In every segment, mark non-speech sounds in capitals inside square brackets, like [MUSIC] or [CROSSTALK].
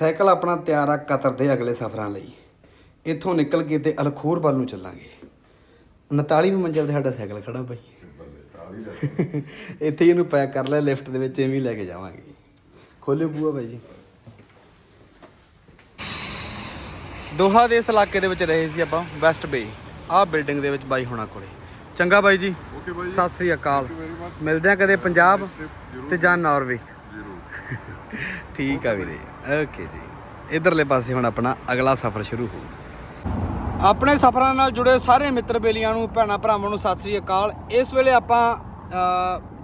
Cycle ਆਪਣਾ ਤਿਆਰ ਆ ਕਤਰ ਦੇ ਅਗਲੇ ਸਫ਼ਰਾਂ ਲਈ। ਇੱਥੋਂ ਨਿਕਲ ਕੇ ਤੇ ਅਲਖੋਰ ਵੱਲ ਨੂੰ ਚੱਲਾਂਗੇ। 39 ਮੰਜ਼ਿਲ ਤੇ ਸਾਡਾ ਸਾਈਕਲ ਖੜਾ ਬਾਈ। ਇੱਥੇ ਹੀ ਇਹਨੂੰ ਪੈਕ ਕਰ ਲਿਆ ਲਿਫਟ ਦੇ ਵਿੱਚ ਐਵੇਂ ਹੀ ਲੈ ਕੇ ਜਾਵਾਂਗੇ। ਖੋਲਿਓ ਬੂਆ ਬਾਈ ਜੀ। ਦੋਹਾ ਦੇ ਇਸ ਇਲਾਕੇ ਦੇ ਵਿੱਚ ਰਹੇ ਸੀ ਆਪਾਂ ਵੈਸਟ ਬੇ ਆਹ ਬਿਲਡਿੰਗ ਦੇ ਵਿੱਚ ਬਾਈ ਹੋਣਾ ਕੋਲੇ। ਚੰਗਾ ਬਾਈ ਜੀ। ਓਕੇ ਬਾਈ ਸਤਿ ਸ੍ਰੀ ਅਕਾਲ। ਮਿਲਦੇ ਆ ਕਦੇ ਪੰਜਾਬ। ਤੇ ਜਾਂ ਨਾਰਵੇ ਠੀਕ ਆ ਵੀਰੇ। ਓਕੇ ਜੀ। ਇਧਰਲੇ ਪਾਸੇ ਹੁਣ ਆਪਣਾ ਅਗਲਾ ਸਫ਼ਰ ਸ਼ੁਰੂ ਹੋ ਆਪਣੇ ਸਫ਼ਰਾਂ ਨਾਲ ਜੁੜੇ ਸਾਰੇ ਮਿੱਤਰ ਬੇਲੀਆਂ ਨੂੰ, ਭੈਣਾ ਭਰਾਵਾਂ ਨੂੰ ਸਤਿ ਸ੍ਰੀ ਅਕਾਲ। ਇਸ ਵੇਲੇ ਆਪਾਂ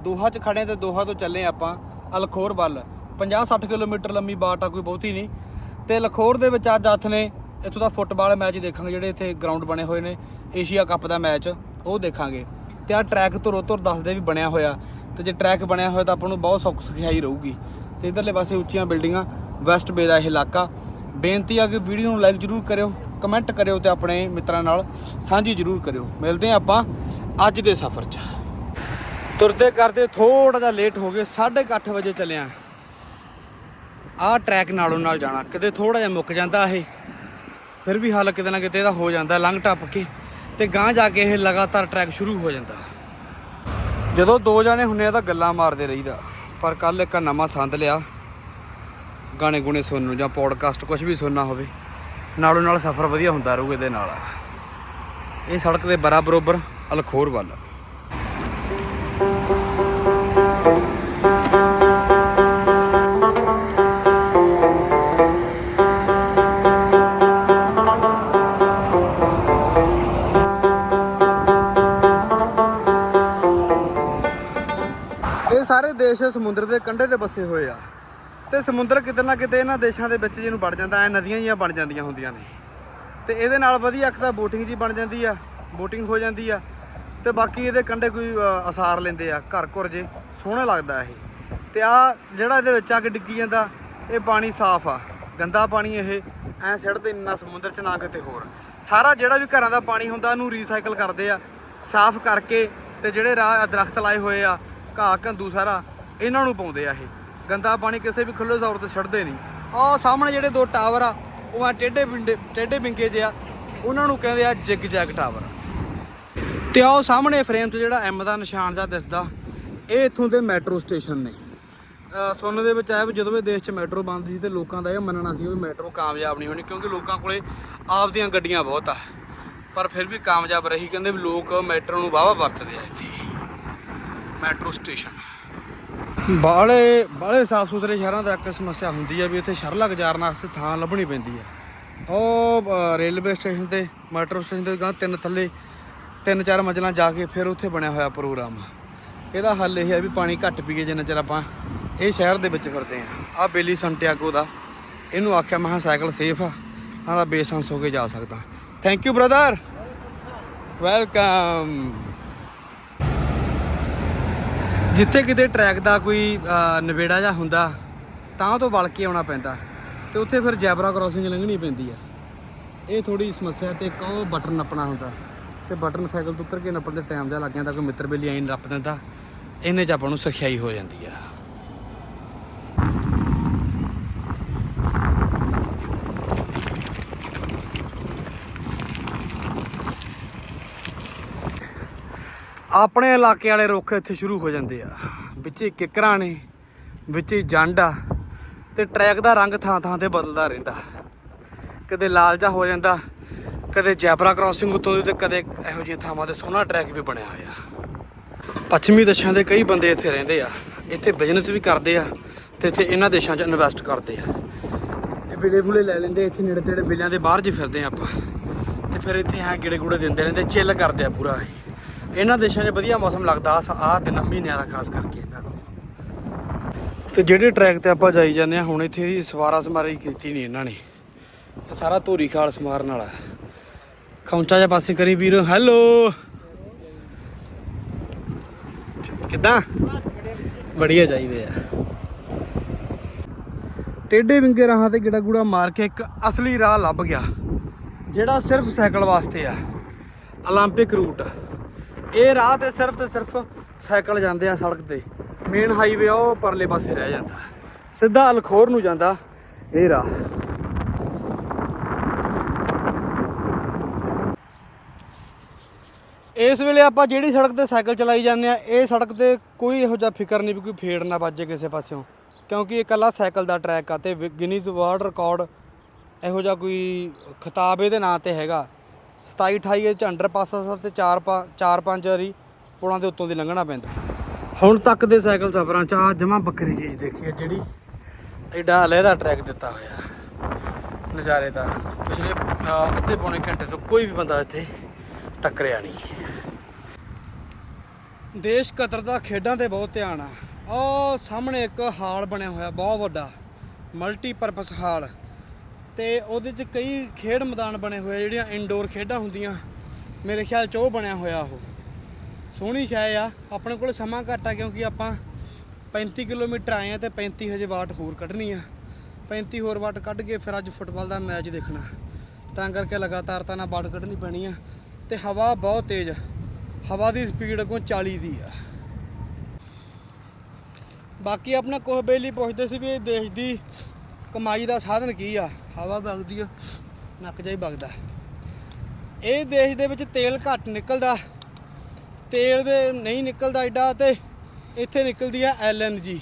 ਦੋਹਾ 'ਚ ਖੜੇ ਤੇ ਦੋਹਾ ਤੋਂ ਚੱਲੇ ਆਪਾਂ ਅਲਖੋਰ ਵੱਲ। 50-60 ਕਿਲੋਮੀਟਰ ਲੰਮੀ ਬਾਟ ਆ, ਕੋਈ ਬਹੁਤੀ ਨਹੀਂ। ਤੇ ਲਖੋਰ ਦੇ ਵਿੱਚ ਅੱਜ ਹੱਥ ਨੇ ਇੱਥੋਂ ਦਾ ਫੁੱਟਬਾਲ ਮੈਚ ਦੇਖਾਂਗੇ, ਜਿਹੜੇ ਇੱਥੇ ਗਰਾਊਂਡ ਬਣੇ ਹੋਏ ਨੇ, ਏਸ਼ੀਆ ਕੱਪ ਦਾ ਮੈਚ, ਉਹ ਦੇਖਾਂਗੇ। ਤੇ ਆ ਟਰੈਕ ਧੁਰੋ ਧੁਰ ਦੱਸਦੇ ਵੀ ਬਣਿਆ ਹੋਇਆ। ਤੇ ਜੇ ਟਰੈਕ ਬਣਿਆ ਹੋਇਆ ਤਾਂ ਆਪਾਂ ਨੂੰ ਬਹੁਤ ਸੌਖ ਸਖਿਆਈ ਰਹੂਗੀ। ਤੇ ਇਧਰਲੇ ਪਾਸੇ ਉੱਚੀਆਂ ਬਿਲਡਿੰਗਾਂ ਵੈਸਟ ਬੇ ਦਾ ਇਹ ਇਲਾਕਾ। ਬੇਨਤੀ ਆ ਕਿ ਵੀਡੀਓ ਨੂੰ ਲਾਈਕ ਜ਼ਰੂਰ ਕਰਿਓ ਕਮੈਂਟ ਕਰਿਓ ਤੇ ਆਪਣੇ ਮਿੱਤਰਾਂ ਨਾਲ ਸਾਂਝੀ ਜ਼ਰੂਰ ਕਰਿਓ। ਮਿਲਦੇ ਹਾਂ ਆਪਾਂ ਅੱਜ ਦੇ ਸਫ਼ਰ 'ਚ। ਤੁਰਦੇ ਕਰਦੇ ਥੋੜਾ ਜਿਹਾ ਲੇਟ ਹੋ ਗਏ 8:30 ਵਜੇ ਚੱਲਿਆ ਆਹ ਟਰੈਕ ਨਾਲੋਂ ਨਾਲ ਜਾਣਾ, ਕਿਤੇ ਥੋੜਾ ਜਿਹਾ ਮੁੱਕ ਜਾਂਦਾ ਇਹ, ਫਿਰ ਵੀ ਹੱਲ ਕਿਤੇ ਨਾ ਕਿਤੇ ਇਹਦਾ ਹੋ ਜਾਂਦਾ, ਲੰਘ ਟੱਪ ਕੇ ਤੇ ਗਾਂ ਜਾ ਕੇ ਇਹ ਲਗਾਤਾਰ ਟਰੈਕ ਸ਼ੁਰੂ ਹੋ ਜਾਂਦਾ। ਜਦੋਂ ਦੋ ਜਾਣੇ ਹੁੰਨੇ ਆ ਤਾਂ ਗੱਲਾਂ ਮਾਰਦੇ ਰਹੀਦਾ, ਪਰ ਕੱਲ ਇੱਕ ਨਵਾਂ ਸੰਦ ਲਿਆ। ਗਾਣੇ ਗੁਣੇ ਸੁਣਨ ਨੂੰ ਜਾਂ ਪੋਡਕਾਸਟ ਕੁਝ ਵੀ ਸੁਣਨਾ ਹੋਵੇ, ਨਾਲੋਂ ਨਾਲ ਸਫ਼ਰ ਵਧੀਆ ਹੁੰਦਾ ਰਹੂ ਇਹਦੇ ਨਾਲ। ਇਹ ਸੜਕ ਦੇ ਬਰਾ ਬਰੋਬਰ ਅਲਖੋਰ ਵੱਲ। ਇਹ ਸਾਰੇ ਦੇਸ਼ ਸਮੁੰਦਰ ਦੇ ਕੰਢੇ ਤੇ ਬਸੇ ਹੋਏ ਆ। ਤੇ ਸਮੁੰਦਰ ਕਿਤੇ ਨਾ ਕਿਤੇ ਇਹਨਾਂ ਦੇਸ਼ਾਂ ਦੇ ਵਿੱਚ ਜਿਹਨੂੰ ਵੜ ਜਾਂਦਾ, ਐ ਨਦੀਆਂ ਜੀਆਂ ਬਣ ਜਾਂਦੀਆਂ ਹੁੰਦੀਆਂ ਨੇ। ਤੇ ਇਹਦੇ ਨਾਲ ਵਧੀਆ ਇੱਕ ਤਾਂ ਬੋਟਿੰਗ ਜੀ ਬਣ ਜਾਂਦੀ ਆ ਬੋਟਿੰਗ ਹੋ ਜਾਂਦੀ ਆ, ਤੇ ਬਾਕੀ ਇਹਦੇ ਕੰਢੇ ਕੋਈ ਅਸਾਰ ਲੈਂਦੇ ਆ, ਘਰ ਘੁਰ ਜੇ, ਸੋਹਣਾ ਲੱਗਦਾ ਇਹ। ਤੇ ਆ ਜਿਹੜਾ ਇਹਦੇ ਵਿੱਚ ਆ ਕੇ ਡਿੱਗੀ ਜਾਂਦਾ, ਇਹ ਪਾਣੀ ਸਾਫ਼ ਆ, ਗੰਦਾ ਪਾਣੀ ਇਹ, ਐ ਸਿੱਟਦੇ ਨੀ ਨਾ ਸਮੁੰਦਰ 'ਚ ਨਾ ਕਿਤੇ ਹੋਰ। ਸਾਰਾ ਜਿਹੜਾ ਵੀ ਘਰਾਂ ਦਾ ਪਾਣੀ ਹੁੰਦਾ, ਉਹਨੂੰ ਰੀਸਾਈਕਲ ਕਰਦੇ ਆ, ਸਾਫ਼ ਕਰਕੇ, ਤੇ ਜਿਹੜੇ ਰਾਹ, ਦਰਖਤ ਲਾਏ ਹੋਏ ਆ, ਘਾਹ, ਘੰਦੂ ਸਾਰਾ, ਇਹਨਾਂ ਨੂੰ ਪਾਉਂਦੇ ਆ ਇਹ। ਗੰਦਾ ਪਾਣੀ ਕਿਸੇ ਵੀ ਖੁੱਲੇ ਤੌਰ ਤੇ ਛੱਡਦੇ ਨਹੀਂ। ਆਹ ਸਾਹਮਣੇ ਜਿਹੜੇ ਦੋ ਟਾਵਰ ਆ, ਉਹ ਆ ਟੇਢੇ ਬਿੰਡੇ ਟੇਢੇ ਬਿੰਗੇ ਜਿਹੇ ਆ, ਉਹਨਾਂ ਨੂੰ ਕਹਿੰਦੇ ਆ ਜਿਗ ਜੈਗ ਟਾਵਰ। ਤੇ ਆਹ ਸਾਹਮਣੇ ਫਰੇਮ 'ਚ ਜਿਹੜਾ ਐਮ ਦਾ ਨਿਸ਼ਾਨ ਜਿਹਾ ਦਿਸਦਾ, ਇਹ ਇੱਥੋਂ ਦੇ ਮੈਟਰੋ ਸਟੇਸ਼ਨ ਨੇ। ਸੁਣਨ ਦੇ ਵਿੱਚ ਆਇਆ ਵੀ ਜਦੋਂ ਇਹ ਦੇਸ਼ 'ਚ ਮੈਟਰੋ ਬੰਦ ਸੀ ਤੇ ਲੋਕਾਂ ਦਾ ਇਹ ਮੰਨਣਾ ਸੀ ਵੀ ਮੈਟਰੋ ਕਾਮਯਾਬ ਨਹੀਂ ਹੋਣੀ, ਕਿਉਂਕਿ ਲੋਕਾਂ ਕੋਲੇ ਆਪਦੀਆਂ ਗੱਡੀਆਂ ਬਹੁਤ ਆ। ਪਰ ਫਿਰ ਵੀ ਕਾਮਯਾਬ ਰਹੀ, ਕਹਿੰਦੇ ਵੀ ਲੋਕ ਮੈਟਰੋ ਨੂੰ ਵਾਹਵਾ ਵਰਤਦੇ ਆ ਇੱਥੇ। Metro station. ਬਾਲੇ ਬਾਲੇ ਸਾਫ਼ ਸੁਥਰੇ ਸ਼ਹਿਰਾਂ ਦਾ ਇੱਕ ਸਮੱਸਿਆ ਹੁੰਦੀ ਹੈ ਵੀ ਇੱਥੇ ਸ਼ਰਲਾ ਗੁਜ਼ਾਰਨ ਵਾਸਤੇ ਥਾਂ ਲੱਭਣੀ ਪੈਂਦੀ ਹੈ ਉਹ ਰੇਲਵੇ ਸਟੇਸ਼ਨ ਤੇ, ਮੈਟਰੋ ਸਟੇਸ਼ਨ ਤੇ ਗਾਂ ਤਿੰਨ ਥੱਲੇ, ਤਿੰਨ ਚਾਰ ਮੰਜ਼ਲਾਂ ਜਾ ਕੇ ਫਿਰ ਉੱਥੇ ਬਣਿਆ ਹੋਇਆ ਪ੍ਰੋਗਰਾਮ ਇਹਦਾ ਹੱਲ ਇਹ ਹੈ ਵੀ ਪਾਣੀ ਘੱਟ ਪੀਏ ਜਿੰਨਾ ਚਿਰ ਆਪਾਂ ਇਹ ਸ਼ਹਿਰ ਦੇ ਵਿੱਚ ਫਿਰਦੇ ਆ। ਆ ਬੇਲੀ ਸੰਟਿਆਗੋ ਦਾ, ਇਹਨੂੰ ਆਖਿਆ ਮੈਂ ਕਿਹਾ ਸਾਈਕਲ ਸੇਫ ਆ ਆਂਦਾ ਬੇਸੰਸ ਹੋ ਕੇ ਜਾ ਸਕਦਾ। ਥੈਂਕ ਯੂ ਬ੍ਰਦਰ ਵੈਲਕਮ ਜਿੱਥੇ ਕਿਤੇ ਟਰੈਕ ਦਾ ਕੋਈ ਅ, ਨਵੇੜਾ ਜਾਂ ਹੁੰਦਾ ਤਾਂ ਉਹ ਤੋਂ ਵਲ ਕੇ ਆਉਣਾ ਪੈਂਦਾ। ਤੇ ਉੱਥੇ ਫਿਰ ਜੈਬਰਾ ਕ੍ਰਾਸਿੰਗ ਲੰਘਣੀ ਪੈਂਦੀ ਆ। ਇਹ ਥੋੜੀ ਸਮੱਸਿਆ ਤੇ ਇੱਕ ਉਹ ਬਟਨ ਨੱਪਣਾ ਹੁੰਦਾ। ਤੇ ਬਟਨ ਸਾਈਕਲ ਤੋਂ ਉਤਰ ਕੇ ਨੱਪਣ ਦੇ ਟਾਈਮ ਦਾ ਲੱਗ ਜਾਂਦਾ ਕੋਈ ਮਿੱਤਰ ਬੇਲੀ ਐਂ ਨੱਪ ਦਿੰਦਾ। ਇਹਨੇ ਚ ਆਪਾਂ ਨੂੰ ਸਖਿਆਈ ਹੋ ਜਾਂਦੀ ਆ। ਆਪਣੇ ਇਲਾਕੇ ਵਾਲੇ ਰੁੱਖ ਇੱਥੇ ਸ਼ੁਰੂ ਹੋ ਜਾਂਦੇ ਆ। ਵਿੱਚ ਹੀ ਕਿੱਕਰਾਂ ਨੇ, ਵਿੱਚ ਹੀ ਜੰਡ ਆ ਤੇ ਟਰੈਕ ਦਾ ਰੰਗ ਥਾਂ ਥਾਂ ਤੇ ਬਦਲਦਾ ਰਹਿੰਦਾ। ਕਦੇ ਲਾਲ ਜਿਹਾ ਹੋ ਜਾਂਦਾ, ਕਦੇ ਜੈਬਰਾ ਕ੍ਰਾਸਿੰਗ ਉੱਤੋਂ ਦੀ ਤੇ ਕਦੇ ਇਹੋ ਜਿਹੀਆਂ ਥਾਵਾਂ ਤੇ ਸੋਹਣਾ ਟਰੈਕ ਵੀ ਬਣਿਆ ਹੋਇਆ। ਪੱਛਮੀ ਦੇਸ਼ਾਂ ਦੇ ਕਈ ਬੰਦੇ ਇੱਥੇ ਰਹਿੰਦੇ ਆ, ਇੱਥੇ ਬਿਜ਼ਨਸ ਵੀ ਕਰਦੇ ਆ ਤੇ ਇੱਥੇ ਇਹਨਾਂ ਦੇਸ਼ਾਂ 'ਚ ਇਨਵੈਸਟ ਕਰਦੇ ਆ। ਇਹ ਵਿਲੇ ਫੁਲੇ ਲੈ ਲੈਂਦੇ, ਇੱਥੇ ਨੇੜੇ ਤੇੜੇ ਬਿੱਲਿਆਂ ਦੇ ਬਾਹਰ 'ਚ ਫਿਰਦੇ ਆ ਆਪਾਂ। ਤੇ ਫਿਰ ਇੱਥੇ ਆ ਗੇੜੇ ਗੂੜੇ ਦਿੰਦੇ ਰਹਿੰਦੇ ਚਿੱਲ ਕਰਦੇ ਆ ਪੂਰਾ ਇਹ। ਇਹਨਾਂ ਦੇਸ਼ਾਂ 'ਚ ਵਧੀਆ ਮੌਸਮ ਲੱਗਦਾ ਆ ਦਿਨ ਮਹੀਨਿਆਂ ਦਾ ਖਾਸ ਕਰਕੇ ਇਹਨਾਂ ਨੂੰ ਤੇ ਜਿਹੜੇ ਟਰੈਕ ਤੇ ਆਪਾਂ ਜਾਈ ਜਾਂਦੇ ਆ ਹੁਣ ਇੱਥੇ ਦੀ ਸਵਾਰਾ ਸਮਾਰੀ ਕੀਤੀ ਨਹੀਂ ਇਹਨਾਂ ਨੇ ਇਹ ਸਾਰਾ ਧੂਰੀ ਖਾਲ ਸਮਾਰਨ ਵਾਲਾ ਖੌਂਚਾ ਜਿਹਾ ਪਾਸੇ ਕਰੀ ਵੀਰ ਹੈਲੋ ਕਿੱਦਾਂ ਬੜੀਆ ਚਾਹੀਦੇ ਆ ਟੇਢੇ ਵਿੰਗੇ ਰਾਹਾਂ ਤੇ ਗਿੜਾ ਗੂੜਾ ਮਾਰ ਕੇ ਇੱਕ ਅਸਲੀ ਰਾਹ ਲੱਭ ਗਿਆ ਜਿਹੜਾ ਸਿਰਫ ਸਾਈਕਲ ਵਾਸਤੇ ਆ 올림픽 ਰੂਟ ਇਹ ਰਾਹ ਤੇ ਸਿਰਫ ਤੇ ਸਿਰਫ ਸਾਈਕਲ ਜਾਂਦੇ ਆ ਸੜਕ ਤੇ। ਮੇਨ ਹਾਈਵੇ ਉਹ ਪਰਲੇ ਪਾਸੇ ਰਹਿ ਜਾਂਦਾ। ਸਿੱਧਾ ਅਲਖੋਰ ਨੂੰ ਜਾਂਦਾ ਇਹ ਰਾਹ। ਇਸ ਵੇਲੇ ਆਪਾਂ ਜਿਹੜੀ ਸੜਕ ਤੇ ਸਾਈਕਲ ਚਲਾਈ ਜਾਂਦੇ ਆ, ਇਹ ਸੜਕ ਤੇ ਕੋਈ ਇਹੋ ਜਿਹਾ ਫਿਕਰ ਨਹੀਂ ਵੀ ਕੋਈ ਫੇੜ ਨਾ ਵੱਜੇ ਕਿਸੇ ਪਾਸਿਓਂ। ਕਿਉਂਕਿ ਇਹ ਇਕੱਲਾ ਸਾਈਕਲ ਦਾ ਟਰੈਕ ਆ ਤੇ ਗਿਨੀਜ਼ ਵਰਲਡ ਰਿਕਾਰਡ ਇਹੋ ਜਿਹਾ ਕੋਈ ਖਿਤਾਬ ਇਹਦੇ ਨਾਂ ਤੇ ਹੈਗਾ। 27 28 ਚ ਅੰਡਰ ਪਾਸ ਤੇ 4 4 5 ਵਾਰੀ ਪੁਲਾਂ ਦੇ ਉੱਤੋਂ ਦੀ ਲੰਘਣਾ ਪੈਂਦਾ। ਹੁਣ ਤੱਕ ਦੇ ਸਾਈਕਲ ਸਫ਼ਰਾਂ ਚ ਆ ਜਮਾ ਬੱਕਰੀ ਚੀਜ਼ ਦੇਖੀ ਹੈ ਜਿਹੜੀ ਐਡਾ ਲਹਿਦਾ ਟਰੈਕ ਦਿੱਤਾ ਹੋਇਆ। ਨਜ਼ਾਰੇਦਾਰ। ਪਿਛਲੇ ਅੱਧੇ ਪੌਣੇ ਘੰਟੇ ਤੋਂ ਕੋਈ ਵੀ ਬੰਦਾ ਇੱਥੇ ਟੱਕਰਿਆ ਨਹੀਂ। ਦੇਸ਼ ਕਤਰ ਦਾ ਖੇਡਾਂ ਤੇ ਬਹੁਤ ਧਿਆਨ ਆ। ਉਹ ਸਾਹਮਣੇ ਇੱਕ ਹਾਲ ਬਣਿਆ ਹੋਇਆ, ਬਹੁਤ ਵੱਡਾ। Multipurpose hall. ਤੇ ਉਹਦੇ 'ਚ ਕਈ ਖੇਡ ਮੈਦਾਨ ਬਣੇ ਹੋਏ ਆ, ਜਿਹੜੀਆਂ ਇਨਡੋਰ ਖੇਡਾਂ ਹੁੰਦੀਆਂ। ਮੇਰੇ ਖਿਆਲ 'ਚ ਉਹ ਬਣਿਆ ਹੋਇਆ ਉਹ। ਸੋਹਣੀ ਸ਼ੈ ਆ। ਆਪਣੇ ਕੋਲ ਸਮਾਂ ਘੱਟ ਆ, ਕਿਉਂਕਿ ਆਪਾਂ 35 ਕਿਲੋਮੀਟਰ ਆਏ ਆ ਤੇ 35 ਹਜੇ ਵਾਟ ਹੋਰ ਕੱਢਣੀ ਆ। 35 ਹੋਰ ਵਾਟ ਕੱਢ ਕੇ ਫਿਰ ਅੱਜ ਫੁੱਟਬਾਲ ਦਾ ਮੈਚ ਦੇਖਣਾ। ਤਾਂ ਕਰਕੇ ਲਗਾਤਾਰ ਤਾਂ ਨਾ ਵਾਟ ਕੱਢਣੀ ਪੈਣੀ ਆ। ਤੇ ਹਵਾ ਬਹੁਤ ਤੇਜ਼ ਆ। ਹਵਾ ਦੀ ਸਪੀਡ ਅੱਗੋਂ 40 ਦੀ ਆ। ਬਾਕੀ ਆਪਣਾ ਕੋਹ ਬੇਲੀ ਪੁੱਛਦੇ ਸੀ ਵੀ ਇਹ ਦੇਸ਼ ਦੀ ਕਮਾਈ ਦਾ ਸਾਧਨ ਕੀ ਆ? ਹਵਾ ਵਗਦੀ ਆ, ਨੱਕ ਜਾਈ ਵਗਦਾ। ਇਹ ਦੇਸ਼ ਦੇ ਵਿੱਚ ਤੇਲ ਘੱਟ ਨਿਕਲਦਾ, ਤੇਲ ਦੇ ਨਹੀਂ ਨਿਕਲਦਾ ਐਡਾ ਤੇ ਇੱਥੇ ਨਿਕਲਦੀ ਆ ਐਲਐਨਜੀ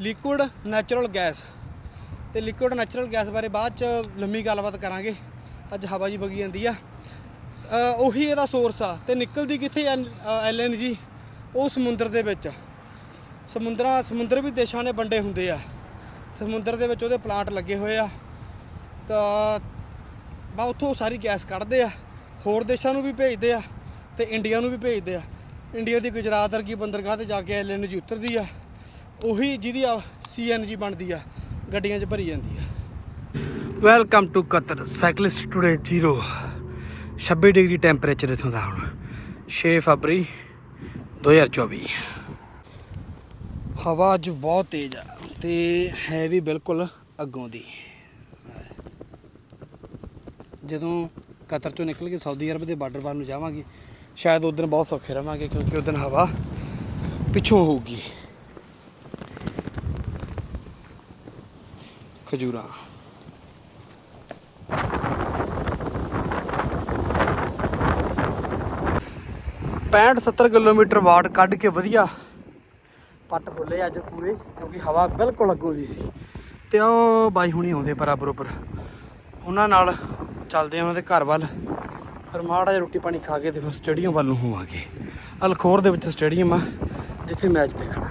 ਲਿਕੁਇਡ ਨੈਚੁਰਲ ਗੈਸ। ਤੇ ਲਿਕੁਇਡ ਨੈਚੁਰਲ ਗੈਸ ਬਾਰੇ ਬਾਅਦ ਚ ਲੰਮੀ ਗੱਲਬਾਤ ਕਰਾਂਗੇ, ਅੱਜ ਹਵਾ ਜੀ ਵਗੀ ਜਾਂਦੀ ਆ। ਉਹੀ ਇਹਦਾ ਸੋਰਸ ਆ, ਤੇ ਨਿਕਲਦੀ ਕਿੱਥੇ ਐਲਐਨਜੀ ਉਹ ਸਮੁੰਦਰ ਦੇ ਵਿੱਚ। ਸਮੁੰਦਰਾਂ, ਸਮੁੰਦਰ ਵੀ ਦੇਸ਼ਾਂ ਨੇ ਵੰਡੇ ਹੁੰਦੇ ਆ। ਸਮੁੰਦਰ ਦੇ ਵਿੱਚ ਉਹਦੇ ਪਲਾਂਟ ਲੱਗੇ ਹੋਏ ਆ। ਤਾਂ ਬਾ ਉੱਥੋਂ ਸਾਰੀ ਗੈਸ ਕੱਢਦੇ ਆ। ਹੋਰ ਦੇਸ਼ਾਂ ਨੂੰ ਵੀ ਭੇਜਦੇ ਆ ਤੇ ਇੰਡੀਆ ਨੂੰ ਵੀ ਭੇਜਦੇ ਆ। ਇੰਡੀਆ ਦੀ ਗੁਜਰਾਤ ਵਰਗੀ ਬੰਦਰਗਾਹ ਤੇ ਜਾ ਕੇ ਐਲਐਨਜੀ ਉਤਰਦੀ ਆ। ਉਹੀ ਜਿਹਦੀ ਆ ਸੀਐਨਜੀ ਬਣਦੀ ਆ। ਗੱਡੀਆਂ 'ਚ ਭਰੀ ਜਾਂਦੀ ਆ। Welcome to Qatar cyclist today zero 26 degree temperature ਇਥੋਂ ਦਾ ਹੁਣ। 6 ਫਰਵਰੀ 2024 ਹਵਾ ਅੱਜ ਬਹੁਤ ਤੇਜ਼ ਆ। ਤੇ ਹੈ ਵੀ ਬਿਲਕੁਲ ਅੱਗੋਂ ਦੀ। ਜਦੋਂ ਕਤਰ ਚੋਂ ਨਿਕਲ ਕੇ ਸਾਊਦੀ ਅਰਬ ਦੇ ਬਾਰਡਰ ਵੱਲ ਨੂੰ ਜਾਵਾਂਗੇ, ਸ਼ਾਇਦ ਉਦੋਂ ਬਹੁਤ ਸੌਖੇ ਰਵਾਂਗੇ ਕਿਉਂਕਿ ਉਦੋਂ ਹਵਾ ਪਿੱਛੋਂ ਹੋਊਗੀ। ਖਜੂਰਾਂ। 65 70 ਕਿਲੋਮੀਟਰ ਵਾਟ ਕੱਢ ਕੇ ਵਧੀਆ ਪੱਟ ਫੁੱਲੇ ਅੱਜ ਪੂਰੇ, ਕਿਉਂਕਿ ਹਵਾ ਬਿਲਕੁਲ ਅੱਗੋਂ ਦੀ ਸੀ। ਤੇ ਉਹ ਬਾਈ ਹੁਣੀ ਆਉਂਦੇ ਪਰਾ ਬਰੋਬਰ ਉਹਨਾਂ ਨਾਲ ਚੱਲਦੇ ਆ ਉਹਨਾਂ ਦੇ ਘਰ ਵੱਲ ਫਿਰ ਮਾੜਾ ਜਿਹਾ ਰੋਟੀ ਪਾਣੀ ਖਾ ਕੇ ਤੇ ਫਿਰ ਸਟੇਡੀਅਮ ਵੱਲ ਨੂੰ ਹੋਵਾਂਗੇ ਅਲਖੋਰ ਦੇ ਵਿੱਚ ਸਟੇਡੀਅਮ ਆ, ਜਿੱਥੇ ਮੈਚ ਦੇਖਣਾ।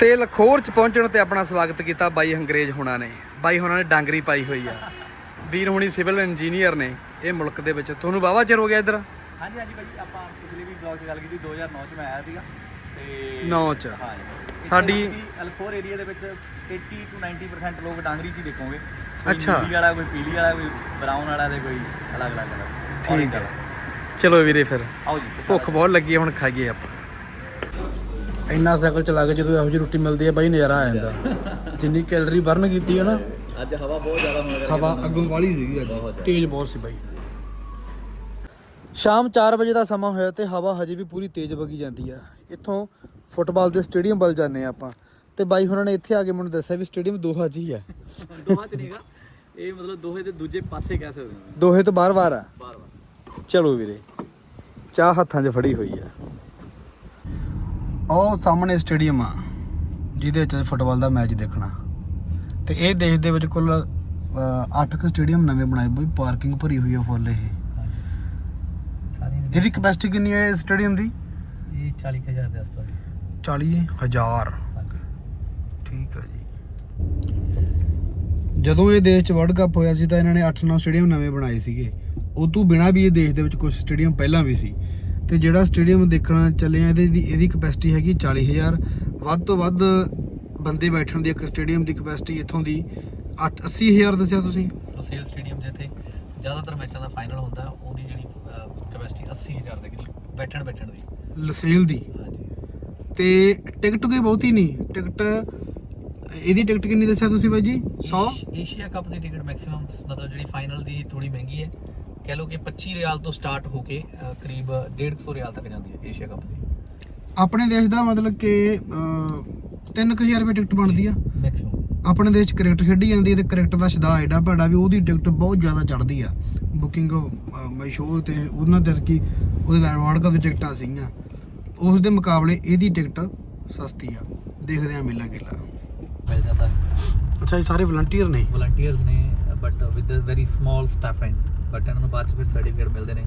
ਤੇ ਲਖੋਰ ਚ ਪਹੁੰਚਣ ਤੇ ਆਪਣਾ ਸਵਾਗਤ ਕੀਤਾ ਬਾਈ ਅੰਗਰੇਜ਼ ਹੁਣਾਂ ਨੇ। ਬਾਈ ਹੁਣਾਂ ਨੇ ਡਾਂਗਰੀ ਪਾਈ ਹੋਈ ਆ। ਵੀਰ ਹੁਣੀ ਸਿਵਲ ਇੰਜੀਨੀਅਰ ਨੇ, ਇਹ ਮੁਲਕ ਦੇ ਵਿੱਚ। ਤੁਹਾਨੂੰ ਵਾਹਵਾ ਚਿਰ ਹੋ ਗਿਆ ਇੱਧਰ? ਹਾਂਜੀ ਹਾਂਜੀ ਬਾਈ, ਆਪਾਂ ਪਿਛਲੇ ਵੀ ਬਲੌਗ 'ਚ ਗੱਲ ਕੀਤੀ 2009 'ਚ ਮੈਂ ਆਇਆ ਸੀਗਾ। ਤੇ ਨੌ ਚ। ਸਾਡੀ- ਅਲਫੋਰ ਏਰੀਆ ਦੇ ਵਿੱਚ 80 ਤੋਂ 90% ਲੋਕ ਡਾਂਗਰੀ 'ਚ ਹੀ ਦੇਖੋਗੇ। ਕੋਈ ਅੱਛਾ। ਨੀਲੀ ਵਾਲਾ ਕੋਈ ਪੀਲੀ ਵਾਲਾ ਕੋਈ ਬਰਾਊਨ ਵਾਲਾ ਤੇ ਕੋਈ ਅਲੱਗ-ਅਲੱਗ ਕਲਰ ਠੀਕ ਹੈ। ਚਲੋ ਵੀਰੇ ਫਿਰ। ਆਓ ਜੀ ਭੁੱਖ ਬਹੁਤ ਲੱਗੀ ਹੈ, ਹੁਣ ਖਾਈਏ ਆਪਾਂ। ਇੰਨਾ ਸਾਈਕਲ ਚਲਾ ਕੇ ਜਦੋਂ ਇਹੋ ਜਿਹੀ ਰੋਟੀ ਮਿਲਦੀ ਹੈ ਬਾਈ ਨਜ਼ਾਰਾ ਆ ਜਾਂਦਾ। ਜਿੰਨੀ ਕੈਲਰੀ ਬਰਨ ਕੀਤੀ ਹੈ ਨਾ ਅੱਜ ਹਵਾ ਬਹੁਤ ਜ਼ਿਆਦਾ ਹੋਣ ਕਰਕੇ ਹਵਾ ਅੱਗੋਂ ਵਾਲੀ ਸੀਗੀ ਅੱਜ। ਤੇਜ਼ ਬਹੁਤ ਸੀ ਬਾਈ। ਸ਼ਾਮ 4 ਵਜੇ ਦਾ ਸਮਾਂ ਹੋਇਆ ਤੇ ਹਵਾ ਹਜੇ ਵੀ ਪੂਰੀ ਤੇਜ਼ ਵਗੀ ਜਾਂਦੀ ਆ ਇੱਥੋਂ ਫੁੱਟਬਾਲ ਦੇ ਸਟੇਡੀਅਮ ਵੱਲ ਜਾਂਦੇ ਆ ਆਪਾਂ। ਤੇ ਬਾਈ ਹੁਣਾਂ ਨੇ ਇੱਥੇ ਆ ਕੇ ਮੈਨੂੰ ਦੱਸਿਆ ਵੀ ਸਟੇਡੀਅਮ ਦੋਹਾ 'ਚ ਹੀ ਆ [LAUGHS] ਦੋਹਾਂ 'ਚ ਨਹੀਂਗਾ ਇਹ ਮਤਲਬ ਦੋਹੇ ਦੇ ਦੂਜੇ ਪਾਸੇ ਕਹਿ ਸਕਦੇ ਹਾਂ। ਦੋਹੇ ਤੋਂ ਬਾਰ-ਬਾਰ ਆ। ਬਾਰ-ਬਾਰ ਚਲੋ ਵੀਰੇ ਚਾਹ ਹੱਥਾਂ 'ਚ ਫੜੀ ਹੋਈ ਆ। ਉਹ ਸਾਹਮਣੇ ਸਟੇਡੀਅਮ ਆ ਜਿਹਦੇ ਵਿੱਚ ਫੁੱਟਬਾਲ ਦਾ ਮੈਚ ਦੇਖਣਾ। ਤੇ ਇਹ ਦੇਸ਼ ਦੇ ਵਿੱਚ ਕੁੱਲ 8 ਕੁ ਸਟੇਡੀਅਮ ਨਵੇਂ ਬਣਾਏ ਬਈ ਪਾਰਕਿੰਗ ਭਰੀ ਹੋਈ ਆ ਫੁੱਲ ਇਹ। ਇਹਦੀ ਕਪੈਸਿਟੀ ਕਿੰਨੀ ਹੈ ਸਟੇਡੀਅਮ ਦੀ? ਇਹ 40000 ਦੇ ਆਸ-ਪਾਸ। 40000 ਠੀਕ ਹੈ ਜੀ। ਜਦੋਂ ਇਹ ਦੇਸ਼ 'ਚ ਵਰਲਡ ਕੱਪ ਹੋਇਆ ਸੀ ਤਾਂ ਇਹਨਾਂ ਨੇ 8-9 ਸਟੇਡੀਅਮ ਨਵੇਂ ਬਣਾਏ ਸੀਗੇ। ਉਹ ਤੋਂ ਬਿਨਾ ਵੀ ਇਹ ਦੇਸ਼ ਦੇ ਵਿੱਚ ਕੁਝ ਸਟੇਡੀਅਮ ਪਹਿਲਾਂ ਵੀ ਸੀ। ਤੇ ਜਿਹੜਾ ਸਟੇਡੀਅਮ ਦੇਖਣਾ ਚੱਲੇ ਆ ਇਹਦੀ ਇਹਦੀ ਕਪੈਸਿਟੀ ਹੈਗੀ 40000 ਵੱਧ ਤੋਂ ਵੱਧ ਬੰਦੇ ਬੈਠਣ ਦੀ ਇੱਕ ਸਟੇਡੀਅਮ ਦੀ ਕਪੈਸਿਟੀ ਇੱਥੋਂ ਦੀ 8 80000 ਦੱਸਿਆ ਤੁਸੀਂ? ਰਸੇਲ ਸਟੇਡੀਅਮ ਜਿੱਥੇ ਜ਼ਿਆਦਾਤਰ ਮੈਚਾਂ ਦਾ ਫਾਈਨਲ ਹੁੰਦਾ ਉਹਦੀ ਜਿਹੜੀ ਕੈਪੈਸਿਟੀ 80000 ਦੇ ਕਰੀਬ ਬੈਠਣ ਬੈਠਣ ਦੀ। ਲਸੇਲ ਦੀ। ਤੇ ਟਿਕਟ ਕੋਈ ਬਹੁਤੀ ਨਹੀਂ। ਟਿਕਟ ਇਹਦੀ ਟਿਕਟ ਕਿੰਨੀ ਦੱਸਿਆ ਤੁਸੀਂ ਬਾਈ ਜੀ? 100 ਏਸ਼ੀਆ ਕੱਪ ਦੀ ਟਿਕਟ ਮੈਕਸਿਮਮ ਮਤਲਬ ਜਿਹੜੀ ਫਾਈਨਲ ਦੀ ਥੋੜੀ ਮਹਿੰਗੀ ਹੈ। ਕਹਿ ਲਓ ਕਿ 25 ਰਿਆਲ ਤੋਂ ਸਟਾਰਟ ਹੋ ਕੇ ਕਰੀਬ 150 ਰਿਆਲ ਤੱਕ ਜਾਂਦੀ ਹੈ ਏਸ਼ੀਆ ਕੱਪ ਦੀ। ਆਪਣੇ ਦੇਸ਼ ਦਾ ਮਤਲਬ ਕਿ 3000 ਰੁਪਏ ਟਿਕਟ ਬਣਦੀ ਆ। ਮੈਕਸਿਮਮ। ਆਪਣੇ ਦੇਸ਼ 'ਚ ਕ੍ਰਿਕਟ ਖੇਡੀ ਜਾਂਦੀ ਹੈ ਤੇ ਕ੍ਰਿਕਟ ਦਾ ਸ਼ਦਾ ਐਡਾ ਭੈੜਾ ਵੀ ਉਹਦੀ ਟਿਕਟ ਬਹੁਤ ਜ਼ਿਆਦਾ ਚੜਦੀ ਆ। ਬੁਕਿੰਗ ਮੈਂ ਸ਼ੋਅ ਤੇ ਉਹਨਾਂ ਦੇ ਕੀ ਉਹਦੇ ਵਰਲਡ ਕੱਪ ਦੀ ਟਿਕਟਾਂ ਸੀਗੀਆਂ। ਉਸ ਦੇ ਮੁਕਾਬਲੇ ਇਹਦੀ ਟਿਕਟ ਸਸਤੀ ਆ। ਦੇਖਦੇ ਆ ਮੇਲਾ ਗੇਲਾ ਮਿਲ ਜਾਂਦਾ। ਅੱਛਾ ਇਹ ਸਾਰੇ ਵਲੰਟੀਅਰ ਨੇ? ਵਲੰਟੀਅਰਸ ਨੇ but with a very small staff and but ਇਹਨਾਂ ਨੂੰ ਬਾਅਦ ਚ ਫਿਰ ਸਰਟੀਫਿਕੇਟ ਮਿਲਦੇ ਨੇ